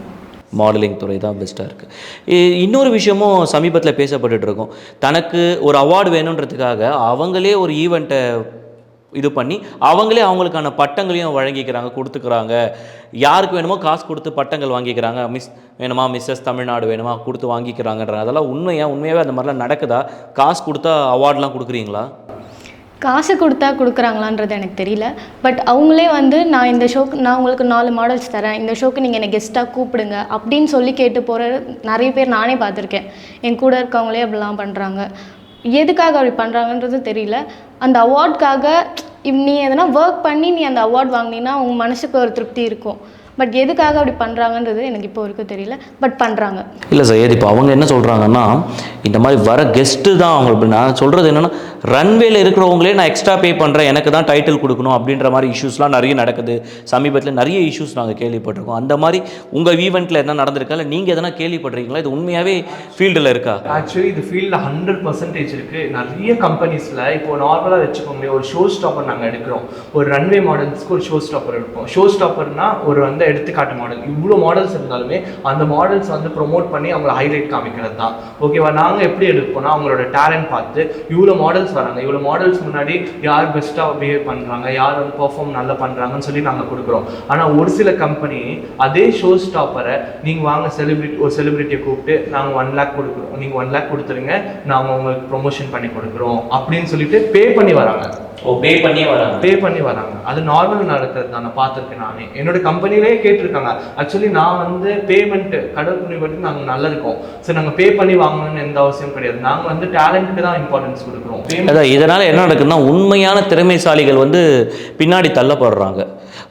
மாடலிங் துறை தான் பெஸ்ட்டாக இருக்குது இன்னொரு விஷயமும் சமீபத்தில் பேசப்பட்டுட்டு இருக்கும். தனக்கு ஒரு அவார்டு வேணுன்றதுக்காக அவங்களே ஒரு ஈவெண்ட்டை இது பண்ணி அவங்களே அவங்களுக்கான பட்டங்களையும் வழங்கிக்கிறாங்க கொடுத்துக்கிறாங்க. யாருக்கு வேணுமோ காசு கொடுத்து பட்டங்கள் வாங்கிக்கிறாங்க. மிஸ் வேணுமா மிஸ்ஸஸ் தமிழ்நாடு வேணுமா கொடுத்து வாங்கிக்கிறாங்கன்ற அதெல்லாம் உண்மையாக உண்மையாகவே அந்த மாதிரிலாம் நடக்குதா? காசு கொடுத்தா அவார்ட்லாம் கொடுக்குறீங்களா? காசு கொடுத்தா கொடுக்குறாங்களான்றது எனக்கு தெரியல. பட் அவங்களே வந்து நான் இந்த ஷோக்கு நான் உங்களுக்கு நாலு மாடல்ஸ் தரேன். இந்த ஷோக்கு நீங்கள் என்னை கெஸ்ட்டாக கூப்பிடுங்க. அப்படின்னு சொல்லி கேட்டு போகிற நிறைய பேர் நானே பார்த்துருக்கேன். என் கூட இருக்கவங்களே அப்படிலாம் பண்ணுறாங்க எதுக்காக அப்படி பண்ணுறாங்கன்றது தெரியல. அந்த அவார்ட்காக நீ எதனா ஒர்க் பண்ணி நீ அந்த அவார்ட் வாங்கினீன்னா உங்கள் மனசுக்கு ஒரு திருப்தி இருக்கும். பட் எதுக்காக அப்படி பண்ணுறாங்கன்றது எனக்கு இப்போ வரைக்கும் தெரியல. பட் பண்ணுறாங்க இல்லை சார் இப்போ அவங்க என்ன சொல்கிறாங்கன்னா இந்த மாதிரி வர கெஸ்ட்டு தான் அவங்க நான் சொல்கிறது என்னென்னா ரன்வேல இருக்கிறவங்களே நான் எக்ஸ்ட்ரா பே பண்ணுறேன் எனக்கு தான் டைட்டில் கொடுக்கணும் அப்படின்ற மாதிரி இஷ்யூஸ்லாம் நிறைய நடக்குது. சமீபத்தில் நிறைய இஷ்யூஸ் நாங்கள் கேள்விப்பட்டிருக்கோம். அந்த மாதிரி உங்கள் ஈவெண்ட்டில் என்ன நடந்திருக்கா? இல்லை நீங்கள் எதனா கேள்விப்பட்டிருக்கீங்களா? இது உண்மையாகவே ஃபீல்டில் இருக்கா? ஆக்சுவலி இது ஃபீல்டில் ஹண்ட்ரட் பர்சன்டேஜ் இருக்குது நிறைய கம்பெனிஸில் இப்போ நார்மலாக வச்சுக்கோங்களேன் ஒரு ஷோ ஸ்டாப்பர் நாங்கள் எடுக்கிறோம். ஒரு ரன்வே மாடல்ஸ்க்கு ஒரு ஷோ ஸ்டாப்பர் எடுப்போம். ஷோ ஸ்டாப்பர்னா ஒரு வந்து எடுத்துக்காட்டு மாடல் இவ்வளோ மாடல்ஸ் இருந்தாலுமே அந்த மாடல்ஸ் வந்து ப்ரொமோட் பண்ணி அவங்கள ஹைலைட் காமிக்கிறது தான் ஓகேவா நாங்கள் எப்படி எடுப்போம்னா அவங்களோட டேலண்ட் பார்த்து இவ்வளோ மாடல்ஸ் வராங்க. இவ்வளோ மாடல்ஸ் முன்னாடி யார் பெஸ்ட்டாக பிஹேவ் பண்ணுறாங்க யார் வந்து பெர்ஃபார்ம் நல்லா பண்ணுறாங்கன்னு சொல்லி நாங்கள் கொடுக்குறோம். ஆனால் ஒரு சில கம்பெனி அதே ஷோ ஸ்டாப்பரை நீங்கள் வாங்க செலிபிரிட்டி ஒரு செலிபிரிட்டியை கூப்பிட்டு நாங்கள் ஒன் லேக் கொடுக்குறோம். நீங்கள் ஒன் லேக் கொடுத்துருங்க நாங்கள் உங்களுக்கு ப்ரொமோஷன் பண்ணி கொடுக்குறோம். அப்படின்னு சொல்லிட்டு பே பண்ணி வராங்க. பே பண்ணியே வராங்க. பே பண்ணி வராங்க. அது நார்மல் நடக்கிறது தான். நான் பார்த்துருக்கேன் நானே. என்னோட கம்பெனிலே கேட்டிருக்காங்க. ஆக்சுவலி நான் வந்து பேமெண்ட் கடவுள் புண்ணி பற்றி நாங்கள் நல்லா இருக்கோம் சரி நாங்கள் பே பண்ணி வாங்கணும்னு எந்த அவசியம் கிடையாது. நாங்கள் வந்து டேலண்ட்டுக்கு தான் இம்பார்ட்டன்ஸ் கொடுக்குறோம். அதான் இதனால் என்ன நடக்குதுன்னா உண்மையான திறமைசாலிகள் வந்து பின்னாடி தள்ளப்படுறாங்க.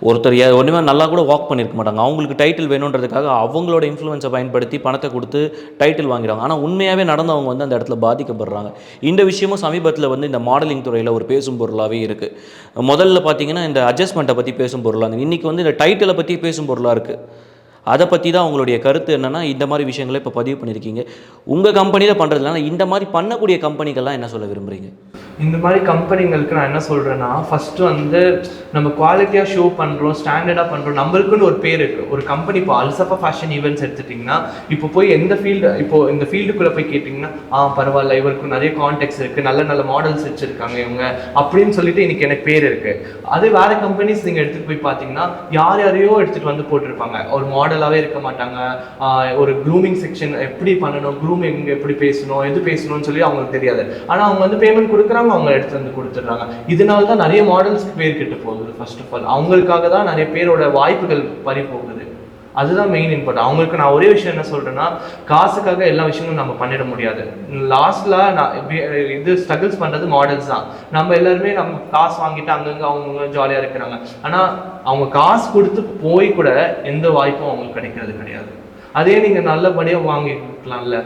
ஒருத்தர் ஒண்ணுமே நல்லா கூட வாக் பண்ணியிருக்க மாட்டாங்க. அவங்களுக்கு டைட்டில் வேணுன்றதுக்காக அவங்களோட இன்ஃப்ளூயன்ஸை பயன்படுத்தி பணத்தை கொடுத்து டைட்டில் வாங்கிறாங்க ஆனால் உண்மையாகவே நடந்தவங்க வந்து அந்த இடத்துல பாதிக்கப்படுறாங்க. இந்த விஷயமும் சமீபத்தில் வந்து இந்த மாடலிங் துறையில் ஒரு பேசும் பொருளாகவே இருக்குது முதல்ல பார்த்தீங்கன்னா இந்த அட்ஜஸ்ட்மெண்ட்டை பற்றி பேசும் பொருளாக இன்றைக்கி வந்து இந்த டைட்டிலை பற்றி பேசும் பொருளாக இருக்குது அதை பற்றி தான் உங்களுடைய கருத்து என்னென்னா இந்த மாதிரி விஷயங்களை இப்போ பதிவு பண்ணியிருக்கீங்க. உங்கள் கம்பெனியில் பண்ணுறதுனால இந்த மாதிரி பண்ணக்கூடிய கம்பெனிகள்லாம் என்ன சொல்ல விரும்புகிறீங்க இந்த மாதிரி கம்பெனிங்களுக்கு நான் என்ன சொல்கிறேன்னா ஃபஸ்ட்டு வந்து நம்ம குவாலிட்டியாக ஷோ பண்ணுறோம் ஸ்டாண்டர்டாக பண்ணுறோம் நம்மளுக்குன்னு ஒரு பேர் இருக்குது ஒரு கம்பெனி இப்போ அல்சஃபா ஃபேஷன் ஈவெண்ட்ஸ் எடுத்துட்டிங்கன்னா இப்போ போய் எந்த ஃபீல்டு இப்போ இந்த ஃபீல்டுக்குள்ளே போய் கேட்டிங்கன்னா ஆ பரவாயில்ல இவருக்கு நிறைய கான்டெக்ட்ஸ் இருக்குது நல்ல நல்ல மாடல்ஸ் வச்சுருக்காங்க இவங்க அப்படின்னு சொல்லிட்டு இன்னைக்கு எனக்கு பேர் இருக்குது அதே வேறு கம்பெனிஸ் நீங்கள் எடுத்துகிட்டு போய் பார்த்தீங்கன்னா யார் யாரையோ எடுத்துகிட்டு வந்து போட்டிருப்பாங்க. ஒரு மாடல் மாடலாகவே இருக்க மாட்டாங்க. ஆஹ் ஒரு க்ரூமிங் செக்ஷன் எப்படி பண்ணணும் க்ரூமிங் எப்படி பேசணும் எது பேசணும்னு சொல்லி அவங்களுக்கு தெரியாது. ஆனால் அவங்க வந்து பேமெண்ட் கொடுக்குறாங்க அவங்க எடுத்து வந்து கொடுத்துட்றாங்க. இதனால தான் நிறைய மாடல்ஸ்க்கு பேர் கிட்ட போகுது ஃபர்ஸ்ட் ஆஃப் ஆல் அவங்களுக்காக தான் நிறைய பேரோட வாய்ப்புகள் பறி போகுது. அதுதான் மெயின் இம்பார்ட் அவங்களுக்கு நான் ஒரே விஷயம் என்ன சொல்றேன்னா காசுக்காக எல்லா விஷயங்களும் நம்ம பண்ணிட முடியாது. லாஸ்ட்ல நான் இது ஸ்ட்ரகிள்ஸ் பண்றது மாடல்ஸ் தான். நம்ம எல்லாருமே நம்ம காசு வாங்கிட்டு அங்கங்க அவங்க ஜாலியா இருக்கிறாங்க. ஆனா அவங்க காசு கொடுத்து போய் கூட எந்த வாய்ப்பும் அவங்களுக்கு கிடைக்கிறது கிடையாது. அதே நீங்க நல்லபடியா வாங்கிக்கலாம்ல.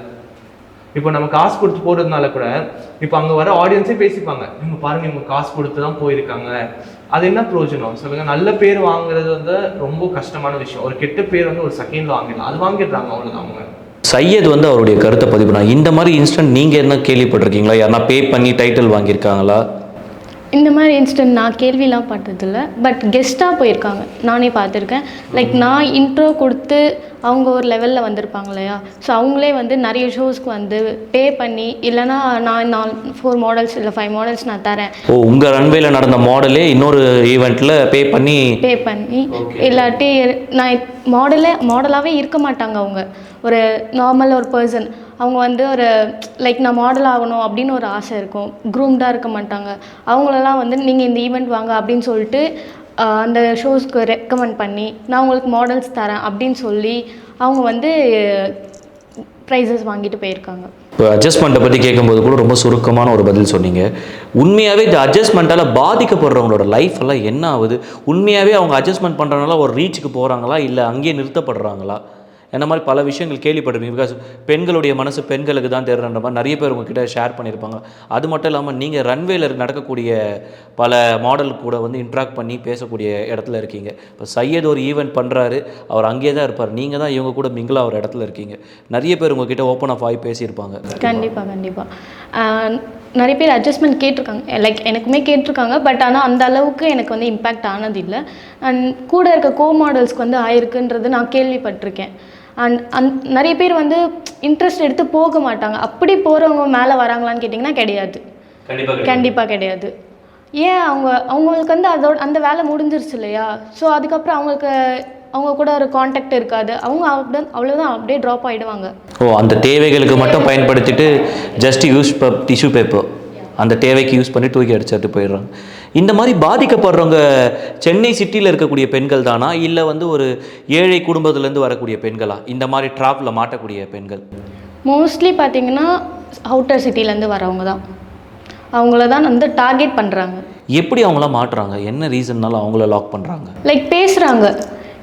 இப்போ நம்ம காசு கொடுத்து போறதுனால கூட இப்போ அங்கே வர ஆடியன்ஸே பேசிப்பாங்க. இவங்க பாருங்க இவங்க காசு கொடுத்து தான் போயிருக்காங்க. அது என்ன பிரயோஜனம்? சொல்லுங்க. நல்ல பேர் வாங்குறது வந்து ரொம்ப கஷ்டமான விஷயம். ஒரு கெட்ட பேர் வந்து ஒரு செகண்ட்ல வாங்கிடலாம். அது வாங்கிடுறாங்க அவ்வளவுதான் அவங்க. சையத் வந்து அவருடைய கருத்தை பதிவு பண்ணாங்க இந்த மாதிரி இன்ஸ்டன்ட் நீங்கள் என்ன கேள்விப்பட்டிருக்கீங்களா? யாருன்னா பே பண்ணி டைட்டில் வாங்கியிருக்காங்களா? இந்த மாதிரி இன்சிடென்ட் நான் கேள்விலாம் பட்டதில்ல பட் கெஸ்ட்டாக போயிருக்காங்க. நானே பார்த்துருக்கேன். லைக் நான் இன்ட்ரோ கொடுத்து அவங்க ஒரு லெவலில் வந்திருப்பாங்க இல்லையா? ஸோ அவங்களே வந்து நிறைய ஷோஸ்க்கு வந்து பே பண்ணி இல்லைனா நான் நான் ஃபோர் மாடல்ஸ் இல்லை ஃபைவ் மாடல்ஸ் நான் தரேன். ஓ உங்கள் ரன்வேல நடந்த மாடலே இன்னொரு ஈவெண்ட்டில் பே பண்ணி? பே பண்ணி இல்லாட்டி நான் மாடலே மாடலாகவே இருக்க மாட்டாங்க அவங்க. ஒரு நார்மல் ஒரு பர்சன் அவங்க வந்து ஒரு லைக் நான் மாடல் ஆகணும் அப்படின்னு ஒரு ஆசை இருக்கும். க்ரூம்டாக இருக்க மாட்டாங்க. அவங்களெல்லாம் வந்து நீங்கள் இந்த ஈவெண்ட் வாங்க அப்படின்னு சொல்லிட்டு அந்த ஷோஸ்க்கு ரெக்கமெண்ட் பண்ணி நான் உங்களுக்கு மாடல்ஸ் தரேன் அப்படின்னு சொல்லி அவங்க வந்து ப்ரைஸஸ் வாங்கிட்டு போயிருக்காங்க. இப்போ அட்ஜஸ்ட்மெண்ட்டை பற்றி கேட்கும்போது கூட ரொம்ப சுருக்கமான ஒரு பதில் சொன்னீங்க. உண்மையாகவே இந்த அட்ஜஸ்ட்மெண்ட்டால் பாதிக்கப்படுறவங்களோட லைஃப் எல்லாம் என்ன ஆகுது? உண்மையாகவே அவங்க அட்ஜஸ்ட்மெண்ட் பண்ணுறதுனால ஒரு ரீச்சுக்கு போகிறாங்களா இல்லை அங்கேயே நிறுத்தப்படுறாங்களா? என்ன மாதிரி பல விஷயங்கள் கேள்விப்பட்டிருப்பீங்க. பிகாஸ் பெண்களுடைய மனசு பெண்களுக்கு தான் தெரியுன்ற மாதிரி நிறைய பேர் உங்ககிட்ட ஷேர் பண்ணியிருப்பாங்க. அது மட்டும் இல்லாமல் நீங்கள் ரன்வேல நடக்கக்கூடிய பல மாடல் கூட வந்து இன்ட்ராக்ட் பண்ணி பேசக்கூடிய இடத்துல இருக்கீங்க. இப்போ சையத் ஒரு ஈவெண்ட் பண்ணுறாரு அவர் அங்கேயே தான் இருப்பார். நீங்கள் தான் இவங்க கூட மிங்கிளாக ஒரு இடத்துல இருக்கீங்க. நிறைய பேர் உங்ககிட்ட ஓப்பன் ஆஃப் ஆகி பேசியிருப்பாங்க. கண்டிப்பாக கண்டிப்பாக நிறைய பேர் அட்ஜஸ்ட்மெண்ட் கேட்டிருக்காங்க. லைக் எனக்குமே கேட்டிருக்காங்க. பட் ஆனால் அந்த அளவுக்கு எனக்கு வந்து இம்பேக்ட் ஆனது இல்லை அண்ட் கூட இருக்க கோ மாடல்ஸ்க்கு வந்து ஆயிருக்குன்றது நான் கேள்விப்பட்டிருக்கேன். அண்ட் அந் நிறைய பேர் வந்து இன்ட்ரெஸ்ட் எடுத்து போக மாட்டாங்க. அப்படி போகிறவங்க மேலே வராங்களான்னு கேட்டிங்கன்னா கிடையாது. கண்டிப்பாக கிடையாது. ஏன் அவங்க அவங்களுக்கு வந்து அதோட அந்த வேலை முடிஞ்சிருச்சு இல்லையா? ஸோ அதுக்கப்புறம் அவங்களுக்கு அவங்க கூட ஒரு காண்டாக்ட் இருக்காது. அவங்க அப்படி அவ்வளோதான் அப்படியே ட்ராப் ஆகிடுவாங்க ஓ அந்த தேவைகளுக்கு மட்டும் பயன்படுத்திட்டு ஜஸ்ட் யூஸ் டிஷ்யூ பேப்பர் அந்த தேவைக்கு யூஸ் பண்ணி தூக்கி அடிச்சுட்டு போயிடுறாங்க. இந்த மாதிரி பாதிக்கப்படுறவங்க சென்னை சிட்டியில் இருக்கக்கூடிய பெண்கள் தானா? இல்லை வந்து ஒரு ஏழை குடும்பத்துலேருந்து வரக்கூடிய பெண்களா? இந்த மாதிரி ட்ராப்பில் மாட்டக்கூடிய பெண்கள். மோஸ்ட்லி பார்த்தீங்கன்னா அவுட்டர் சிட்டிலேருந்து வரவங்க தான். அவங்கள தான் வந்து டார்கெட் பண்ணுறாங்க எப்படி அவங்களாம் மாட்டுறாங்க என்ன ரீசன்னால அவங்கள லாக் பண்ணுறாங்க லைக் பேசுகிறாங்க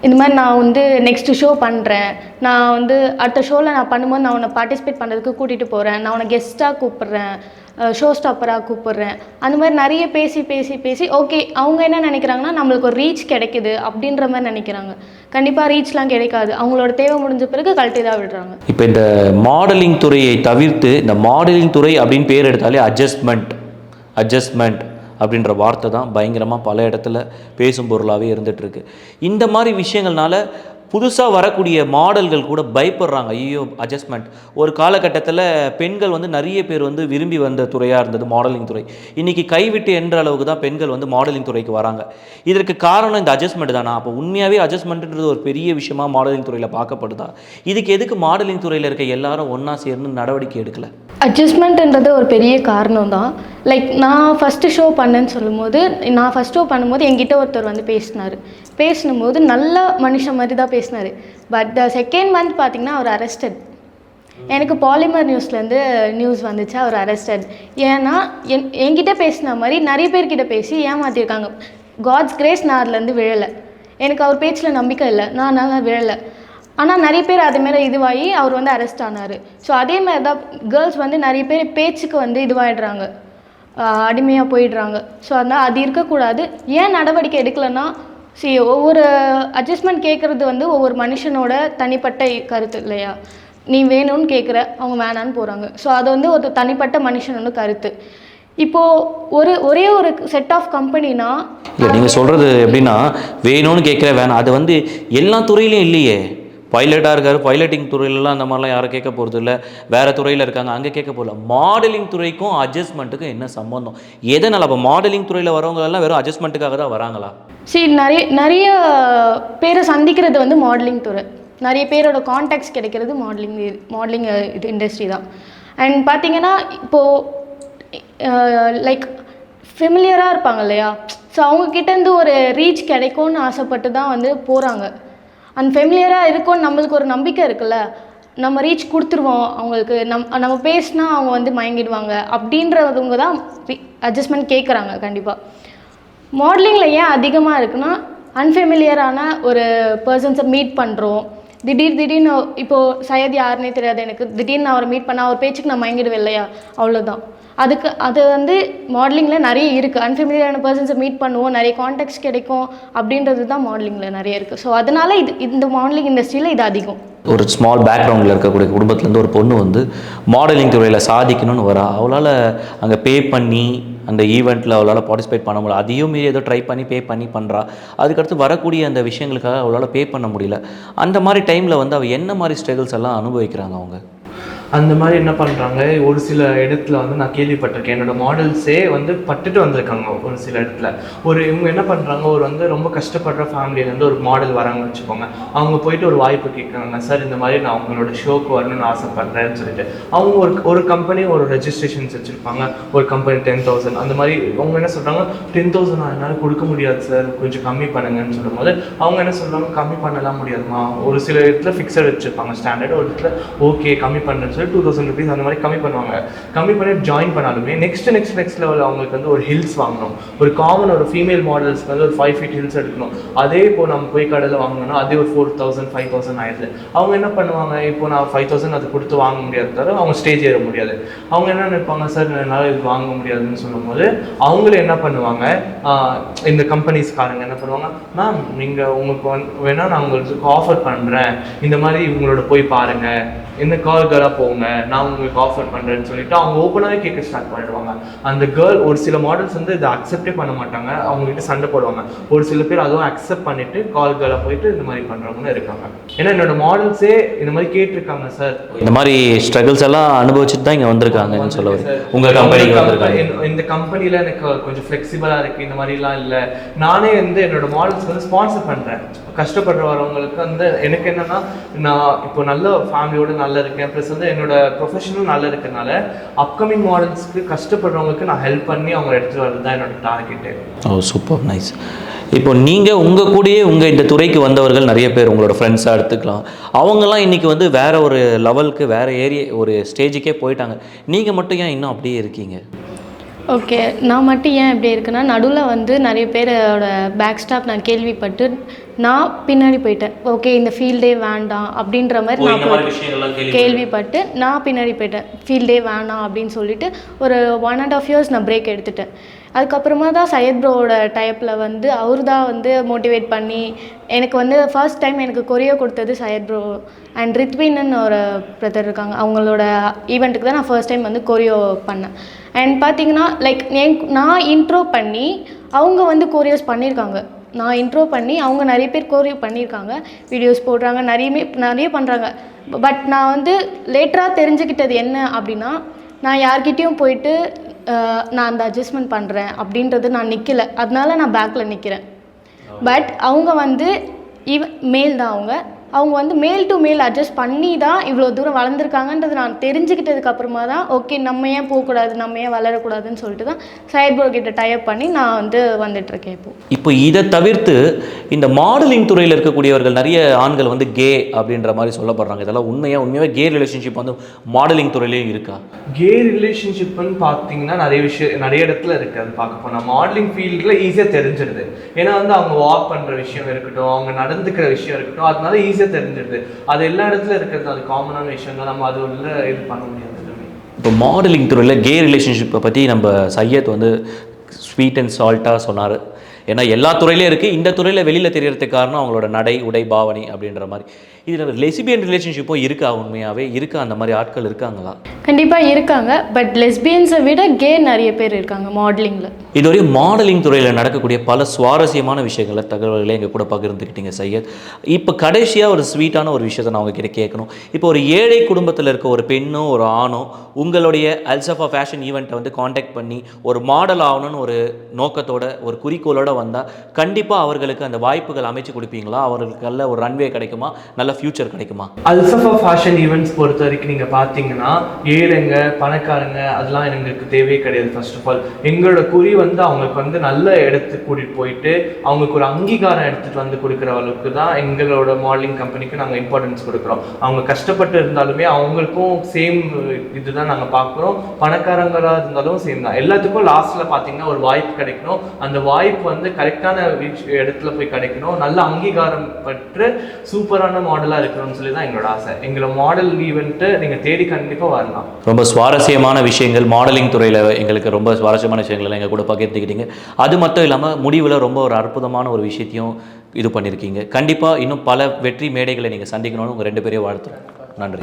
இந்த மாதிரி நான் வந்து நெக்ஸ்ட் ஷோ பண்ணுறேன் நான் வந்து அடுத்த ஷோவில் நான் பண்ணும்போது நான் உன்னை பார்ட்டிசிபேட் பண்ணுறதுக்கு கூட்டிகிட்டு போகிறேன் நான் உன்னை கெஸ்ட்டாக கூப்பிட்றேன். ஷோ ஸ்டாப்பராக கூப்பிட்றேன். அந்த மாதிரி நிறைய பேசி பேசி பேசி ஓகே அவங்க என்ன நினைக்கிறாங்கன்னா நம்மளுக்கு ஒரு ரீச் கிடைக்குது அப்படின்ற மாதிரி நினைக்கிறாங்க. கண்டிப்பாக ரீச்லாம் கிடைக்காது. அவங்களோட தேவை முடிஞ்ச பிறகு கழட்டி தான் விடுறாங்க. இப்போ இந்த மாடலிங் துறையை தவிர்த்து இந்த மாடலிங் துறை அப்படின்னு பேர் எடுத்தாலே அட்ஜஸ்ட்மெண்ட் அட்ஜஸ்ட்மெண்ட் அப்படின்ற வார்த்தை தான். பயங்கரமாக பல இடத்துல பேசும் பொருளாகவே இருந்துகிட்ருக்கு இந்த மாதிரி விஷயங்கள்னால புதுசாக வரக்கூடிய மாடல்கள் கூட பயப்படுறாங்க. ஐயோ அட்ஜஸ்ட்மெண்ட் ஒரு காலகட்டத்தில் பெண்கள் வந்து நிறைய பேர் வந்து விரும்பி வந்த துறையாக இருந்தது மாடலிங் துறை. இன்றைக்கி கைவிட்டு என்ற அளவுக்கு தான் பெண்கள் வந்து மாடலிங் துறைக்கு வராங்க. இதற்கு காரணம் இந்த அட்ஜஸ்ட்மெண்ட் தானா? அப்போ உண்மையாகவே அட்ஜஸ்ட்மெண்ட்டுன்றது ஒரு பெரிய விஷயமா மாடலிங் துறையில் பார்க்கப்படுதா? இதுக்கு எதுக்கு மாடலிங் துறையில் இருக்க எல்லாரும் ஒன்றா சேர்ந்து நடவடிக்கை எடுக்கலை? அட்ஜஸ்ட்மெண்ட்ன்றது ஒரு பெரிய காரணம் தான். லைக் நான் ஃபஸ்ட்டு ஷோ பண்ணேன்னு சொல்லும்போது நான் ஃபஸ்ட் ஷோ பண்ணும்போது என்கிட்ட ஒருத்தர் வந்து பேசினார். பேசினும்போது நல்ல மனுஷன் மாதிரி தான் பேசினார். பட் த செகண்ட் மந்த் பார்த்தீங்கன்னா அவர் அரெஸ்டட் எனக்கு பாலிமர் நியூஸ்லேருந்து நியூஸ் வந்துச்சு அவர் அரெஸ்டட் ஏன்னா என் என்கிட்ட பேசின மாதிரி நிறைய பேர்கிட்ட பேசி ஏமாற்றிருக்காங்க காட்ஸ் கிரேஸ் நான் அதுலேருந்து விழலை. எனக்கு அவர் பேச்சில் நம்பிக்கை இல்லை. நான் அதனால் விழலை. ஆனால் நிறைய பேர் அதேமாரி இதுவாகி அவர் வந்து அரெஸ்ட் ஆனார். ஸோ அதே மாதிரி தான் கேர்ள்ஸ் வந்து நிறைய பேர் பேச்சுக்கு வந்து இதுவாகிடுறாங்க அடிமையாக போயிடுறாங்க. ஸோ அதனால் அது இருக்கக்கூடாது. ஏன் நடவடிக்கை எடுக்கலைன்னா சி ஒவ்வொரு அட்ஜஸ்ட்மெண்ட் கேட்குறது வந்து ஒவ்வொரு மனுஷனோட தனிப்பட்ட கருத்து இல்லையா? நீ வேணும்னு கேட்குற அவங்க வேணான்னு போகிறாங்க ஸோ அது வந்து ஒரு தனிப்பட்ட மனுஷனோட கருத்து. இப்போது ஒரு ஒரே ஒரு செட் ஆஃப் கம்பெனினா இல்லை நீங்கள் சொல்கிறது எப்படின்னா வேணும்னு கேட்குற வேணாம். அது வந்து எல்லா துறையிலையும் இல்லையே. பைலட்டாக இருக்கார். பைலட்டிங் துறையிலலாம் அந்த மாதிரிலாம் யாரும் கேட்க போகிறது இல்லை வேறு துறையில் இருக்காங்க. அங்கே கேட்க போகல மாடலிங் துறைக்கும் அட்ஜஸ்ட்மெண்ட்டுக்கும் என்ன சம்பந்தம்? எதனால்? அப்போ மாடலிங் துறையில் வரவங்களெல்லாம் வெறும் அட்ஜஸ்ட்மெண்ட்டுக்காக தான் வராங்களா? சரி நிறைய நிறைய பேரை சந்திக்கிறது வந்து மாடலிங் துறை. நிறைய பேரோட காண்டாக்ட்ஸ் கிடைக்கிறது மாடலிங் மாடலிங் இது இண்டஸ்ட்ரி தான். அண்ட் பார்த்தீங்கன்னா இப்போது லைக் ஃபெமிலியராக இருப்பாங்க இல்லையா? ஸோ அவங்கக்கிட்டேருந்து ஒரு ரீச் கிடைக்கும்னு ஆசைப்பட்டு தான் வந்து போகிறாங்க அண்ட் ஃபெமிலியராக இருக்கும்னு நம்மளுக்கு ஒரு நம்பிக்கை இருக்குல்ல நம்ம ரீச் கொடுத்துருவோம். அவங்களுக்கு நம் நம்ம பேசினா அவங்க வந்து மயங்கிடுவாங்க. அப்படின்றவங்க தான் அட்ஜஸ்ட்மெண்ட் கேட்குறாங்க கண்டிப்பாக மாடலிங்கில் ஏன் அதிகமாக இருக்குன்னா அன்ஃபெமிலியரான ஒரு பர்சன்ஸை மீட் பண்ணுறோம் திடீர் திடீர்னு இப்போது சையத் யாருன்னே தெரியாது எனக்கு. திடீர்னு நான் அவரை மீட் பண்ணால் அவர் பேச்சுக்கு நான் மயங்கிடுவேன் இல்லையா? அவ்வளோதான் அதுக்கு அது வந்து மாடலிங்கில் நிறைய இருக்குது அன்ஃபெமிலியரான பர்சன்ஸை மீட் பண்ணுவோம். நிறைய கான்டாக்ட்ஸ் கிடைக்கும் அப்படின்றது தான் மாடலிங்கில் நிறைய இருக்குது ஸோ அதனால் இது இந்த மாடலிங் இண்டஸ்ட்ரியில் இது அதிகம். ஒரு ஸ்மால் பேக்ரவுண்டில் இருக்கக்கூடிய குடும்பத்துலேருந்து ஒரு பொண்ணு வந்து மாடலிங் துறையில் சாதிக்கணும்னு வரா. அவளால் அங்கே பே பண்ணி அந்த ஈவெண்ட்டில் அவளால் பார்ட்டிசிபேட் பண்ண முடியல. அதையும் மீறி ஏதோ ட்ரை பண்ணி பே பண்ணி பண்ணுறா அதுக்கடுத்து வரக்கூடிய அந்த விஷயங்களுக்காக அவளால் பே பண்ண முடியல. அந்த மாதிரி டைமில் வந்து அவள் என்ன மாதிரி ஸ்ட்ரகிள்ஸ் எல்லாம் அனுபவிக்கிறாங்க அவங்க? அந்த மாதிரி என்ன பண்ணுறாங்க ஒரு சில இடத்துல வந்து நான் கேள்விப்பட்டிருக்கேன். என்னோட மாடல்ஸே வந்து பட்டுட்டு வந்திருக்காங்க ஒரு சில இடத்துல. ஒரு இவங்க என்ன பண்ணுறாங்க ஒரு வந்து ரொம்ப கஷ்டப்படுற ஃபேமிலியிலேருந்து ஒரு மாடல் வராங்கன்னு வச்சுக்கோங்க. அவங்க போயிட்டு ஒரு வாய்ப்பு கேட்குறாங்க. சார் இந்த மாதிரி நான் அவங்களோட ஷோக்கு வரணும்னு ஆசைப்பட்றேன்னு சொல்லிட்டு. அவங்க ஒரு ஒரு கம்பெனி ஒரு ரெஜிஸ்ட்ரேஷன்ஸ் வச்சுருப்பாங்க. ஒரு கம்பெனி டென் தௌசண்ட் அந்த மாதிரி அவங்க என்ன சொல்கிறாங்க டென் தௌசண்ட் என்னால் கொடுக்க முடியாது சார். கொஞ்சம் கம்மி பண்ணுங்கன்னு சொல்லும்போது. அவங்க என்ன சொல்கிறாங்க கம்மி பண்ணலாம் முடியாதுமா ஒரு சில இடத்துல ஃபிக்ஸட் வச்சுருப்பாங்க. ஸ்டாண்டர்ட் ஒரு இடத்துல ஓகே கம்மி பண்ணுறேன்னு சொல்லி டூ தௌசண்ட் ருபீஸ் அந்த மாதிரி கம்மி பண்ணுவாங்க. கம்மி பண்ணி ஜாயின் பண்ணாலுமே நெக்ஸ்ட் நெக்ஸ்ட் நெக்ஸ்ட் லெவல் அவங்களுக்கு வந்து ஒரு ஹில்ஸ் வாங்கணும். ஒரு காமன் ஒரு ஃபீமேல் மாடல்ஸ்க்கு வந்து ஒரு ஃபைவ் ஃபீட் ஹில்ஸ் எடுக்கணும். அதே இப்போ நம்ம போய் கடையில் வாங்கணும்னா அதே ஒரு ஃபோர் தௌசண்ட் ஃபைவ் தௌசண்ட் ஆயிடுது. அவங்க என்ன பண்ணுவாங்க? இப்போ நான் ஃபைவ் தௌசண்ட் அது கொடுத்து வாங்க முடியாது தவிர அவங்க ஸ்டேஜ் ஏற முடியாது. அவங்க என்ன நினைப்பாங்க? சார் என்னால் இது வாங்க முடியாதுன்னு சொல்லும்போது அவங்களும் என்ன பண்ணுவாங்க? இந்த கம்பெனிஸ்காரங்க என்ன பண்ணுவாங்க? மேம் நீங்கள் உங்களுக்கு வந்து வேணால் நான் உங்களுக்கு ஆஃபர் பண்ணுறேன் இந்த மாதிரி இவங்களோட போய் பாருங்கள் இந்த கால் கேர்ளாக போங்க நான் உங்களுக்கு ஆஃபர் பண்ணுறேன்னு சொல்லிட்டு அவங்க ஓப்பனாகவே கேட்க ஸ்டார்ட் பண்ணிடுவாங்க. அந்த கேர்ள் ஒரு சில மாடல்ஸ் வந்து இதை அக்செப்டே பண்ண மாட்டாங்க அவங்ககிட்ட சண்டை போடுவாங்க. ஒரு சில பேர் அதுவும் அக்செப்ட் பண்ணிட்டு கால் கேர்ளாக போயிட்டு இந்த மாதிரி பண்ணுறவங்களும் இருக்காங்க. ஏன்னா என்னோட மாடல்ஸே இந்த மாதிரி கேட்டிருக்காங்க சார் இந்த மாதிரி ஸ்ட்ரகிள்ஸ் எல்லாம் அனுபவிச்சுட்டு தான் இங்கே வந்திருக்காங்கன்னு சொல்ல உங்கள் கம்பெனிக்கு வந்திருக்காங்க. இந்த கம்பெனில எனக்கு கொஞ்சம் ஃப்ளெக்சிபிளா இருக்கு இந்த மாதிரிலாம் இல்ல. நானே வந்து என்னோட மாடல்ஸ் வந்து ஸ்பான்சர் பண்றேன். கஷ்டப்படுற வரவங்களுக்கு வந்து எனக்கு என்னன்னா நான் இப்போ நல்ல ஃபேமிலியோட நல்லா இருக்கேன். ப்ளஸ் வந்து என்னோட ப்ரொஃபஷனும் நல்லா இருக்கறனால அப்கமிங் மாடல்ஸ்க்கு கஷ்டப்படுறவங்களுக்கு நான் ஹெல்ப் பண்ணி அவங்க எடுத்துட்டு வரது தான் என்னோட டார்கெட்டு ஓ சூப்பர் நைஸ் இப்போ நீங்கள் உங்கள் கூடயே உங்கள் இந்த துறைக்கு வந்தவர்கள் நிறைய பேர் உங்களோட ஃப்ரெண்ட்ஸாக எடுத்துக்கலாம். அவங்கெல்லாம் இன்றைக்கி வந்து வேற ஒரு லெவலுக்கு வேற ஏரியா ஒரு ஸ்டேஜுக்கே போயிட்டாங்க. நீங்கள் மட்டும் ஏன் இன்னும் அப்படியே இருக்கீங்க? ஓகே நான் மட்டும் ஏன் இப்படி இருக்குன்னா நடுவில் வந்து நிறைய பேரோட பேக் ஸ்டாப் நான் கேள்விப்பட்டு நான் பின்னாடி போயிட்டேன். ஓகே இந்த ஃபீல்டே வேண்டாம் அப்படின்ற மாதிரி நான் கேள்விப்பட்டு நான் பின்னாடி போயிட்டேன். ஃபீல்டே வேணாம் அப்படின்னு சொல்லிட்டு ஒரு ஒன் அண்ட் ஆஃப் இயர்ஸ் நான் பிரேக் எடுத்துட்டேன். அதுக்கப்புறமா தான் சையத் ப்ரோவோட டைப்பில் வந்து அவர் தான் வந்து மோட்டிவேட் பண்ணி எனக்கு வந்து ஃபர்ஸ்ட் டைம் எனக்கு கொரியோ கொடுத்தது சையத் ப்ரோ அண்ட் ரித்வின்னு ஒரு பிரதர் இருக்காங்க. அவங்களோட ஈவெண்ட்டுக்கு தான் நான் ஃபர்ஸ்ட் டைம் வந்து கொரியோ பண்ணேன். அண்ட் பார்த்தீங்கன்னா லைக் நான் இன்ட்ரோ பண்ணி அவங்க வந்து கொரியோஸ் பண்ணியிருக்காங்க. நான் இன்ட்ரோ பண்ணி அவங்க நிறைய பேர் கோரியோ பண்ணியிருக்காங்க வீடியோஸ் போடுறாங்க நிறைய நிறைய பண்ணுறாங்க பட் நான் வந்து லேட்டராக தெரிஞ்சுக்கிட்டது என்ன அப்படின்னா நான் யார்கிட்டயும் போயிட்டு நான் அந்த அட்ஜஸ்ட்மெண்ட் பண்ணுறேன் அப்படின்றது நான் நிற்கல அதனால நான் பேக்கில் நிற்கிறேன் பட் அவங்க வந்து இவ மேல் தான் அவங்க. அவங்க வந்து மேல் டு மேல் அட்ஜஸ்ட் பண்ணி தான் இவ்வளோ தூரம் வளர்ந்துருக்காங்கன்றது நான் தெரிஞ்சுக்கிட்டதுக்கு அப்புறமா தான் ஓகே நம்ம ஏன் போகக்கூடாது நம்ம ஏன் வளரக்கூடாதுன்னு சொல்லிட்டு தான் சைபோ கிட்ட டைப் பண்ணி நான் வந்து வந்துட்டுருக்கேன் இப்போ. இப்போ இதை தவிர்த்து இந்த மாடலிங் துறையில் இருக்கக்கூடியவர்கள் நிறைய ஆண்கள் வந்து கே அப்படின்ற மாதிரி சொல்லப்படுறாங்க. இதெல்லாம் உண்மையாக உண்மையாகவே கே ரிலேஷன்ஷிப் வந்து மாடலிங் துறையிலையும் இருக்கா? கே ரிலேஷன்ஷிப்னு பார்த்தீங்கன்னா நிறைய விஷயம் நிறைய இடத்துல இருக்கு. அது பார்க்க போனால் மாடலிங் ஃபீல்டில் ஈஸியாக தெரிஞ்சிடுது ஏன்னா வந்து அவங்க வாக் பண்ணுற விஷயம் இருக்கட்டும் அவங்க நடந்துக்கிற விஷயம் இருக்கட்டும் அதனால ஈஸியாக தெரிஞ்சிடுது. அது எல்லா இடத்துல இருக்கிறது அது காமனான விஷயங்கள். நம்ம அது உள்ள இது பண்ண முடியாது இப்போ மாடலிங் துறையில் கே ரிலேஷன்ஷிப்பை பற்றி நம்ம சையத் வந்து ஸ்வீட் அண்ட் சால்ட்டாக சொன்னார். ஏன்னா எல்லா துறையிலையும் இருக்குது இந்த துறையில் வெளியில் தெரியறதுக்கு காரணம் அவங்களோட நடை உடை பாவனை அப்படின்ற மாதிரி. இதில் லெசிபியன் ரிலேஷன்ஷிப்பும் இருக்கா உண்மையாகவே இருக்கா? அந்த மாதிரி ஆட்கள் இருக்காங்களா? கண்டிப்பாக இருக்காங்க. பட் லெஸ்பியன்ஸை விட கே நிறைய பேர் இருக்காங்க மாடலிங்கில் இதுவரை மாடலிங் துறையில் நடக்கக்கூடிய பல சுவாரஸ்யமான விஷயங்களை தகவல்களை எங்கள் கூட பகிர்ந்துக்கிட்டீங்க சையத். இப்போ கடைசியாக ஒரு ஸ்வீட்டான ஒரு விஷயத்தை நான் உங்ககிட்ட கேட்கணும். இப்போ ஒரு ஏழை குடும்பத்தில் இருக்க ஒரு பெண்ணோ ஒரு ஆணோ உங்களுடைய அல்சஃபா ஃபேஷன் ஈவெண்ட்டை வந்து காண்டாக்ட் பண்ணி ஒரு மாடல் ஆகணும்னு ஒரு நோக்கத்தோட ஒரு குறிக்கோளோட வந்தால் கண்டிப்பாக அவர்களுக்கு அந்த வாய்ப்புகள் அமைச்சு கொடுப்பீங்களா? அவர்களுக்கு நல்ல ஒரு ரன்வே கிடைக்குமா? நல்ல ஃபியூச்சர் கிடைக்குமா? அல்சஃபா ஃபேஷன் ஈவெண்ட்ஸ் பொறுத்த வரைக்கும் நீங்கள் பார்த்தீங்கன்னா ஏழைங்க பணக்காரங்க அதெல்லாம் எங்களுக்கு தேவையே கிடையாது ஃபர்ஸ்ட் ஆஃப் ஆல் எங்களோட குறி வந்து அவங்களுக்கு வந்து நல்ல இடத்துக்கு கூட்டிகிட்டு போயிட்டு அவங்களுக்கு ஒரு அங்கீகாரம் எடுத்துகிட்டு வந்து கொடுக்குற அளவுக்கு தான் எங்களோட மாடலிங் கம்பெனிக்கு நாங்கள் இம்பார்ட்டன்ஸ் கொடுக்குறோம். அவங்க கஷ்டப்பட்டு இருந்தாலுமே அவங்களுக்கும் சேம் இதுதான் நாங்கள் பார்க்குறோம் பணக்காரங்களாக இருந்தாலும் சேம் தான். எல்லாத்துக்கும் லாஸ்ட்டில் பார்த்தீங்கன்னா ஒரு வாய்ப்பு கிடைக்கணும். அந்த வாய்ப்பு வந்து கரெக்டான இடத்துல போய் கிடைக்கணும். நல்ல அங்கீகாரம் பெற்று சூப்பரான மாடல் மாடலாக இருக்கணும்னு சொல்லி தான் எங்களோட ஆசை. எங்களோட மாடல் ஈவெண்ட்டு நீங்கள் தேடி கண்டிப்பாக வரலாம். ரொம்ப சுவாரஸ்யமான விஷயங்கள் மாடலிங் துறையில் எங்களுக்கு ரொம்ப சுவாரஸ்யமான விஷயங்கள் எங்கள் கூட பகிர்ந்துக்கிட்டீங்க. அது மட்டும் இல்லாமல் முடிவில் ரொம்ப ஒரு அற்புதமான ஒரு விஷயத்தையும் இது பண்ணியிருக்கீங்க கண்டிப்பாக இன்னும் பல வெற்றி மேடைகளை நீங்கள் சந்திக்கணும்னு உங்கள் ரெண்டு பேரையும் வாழ்த்துறேன். நன்றி.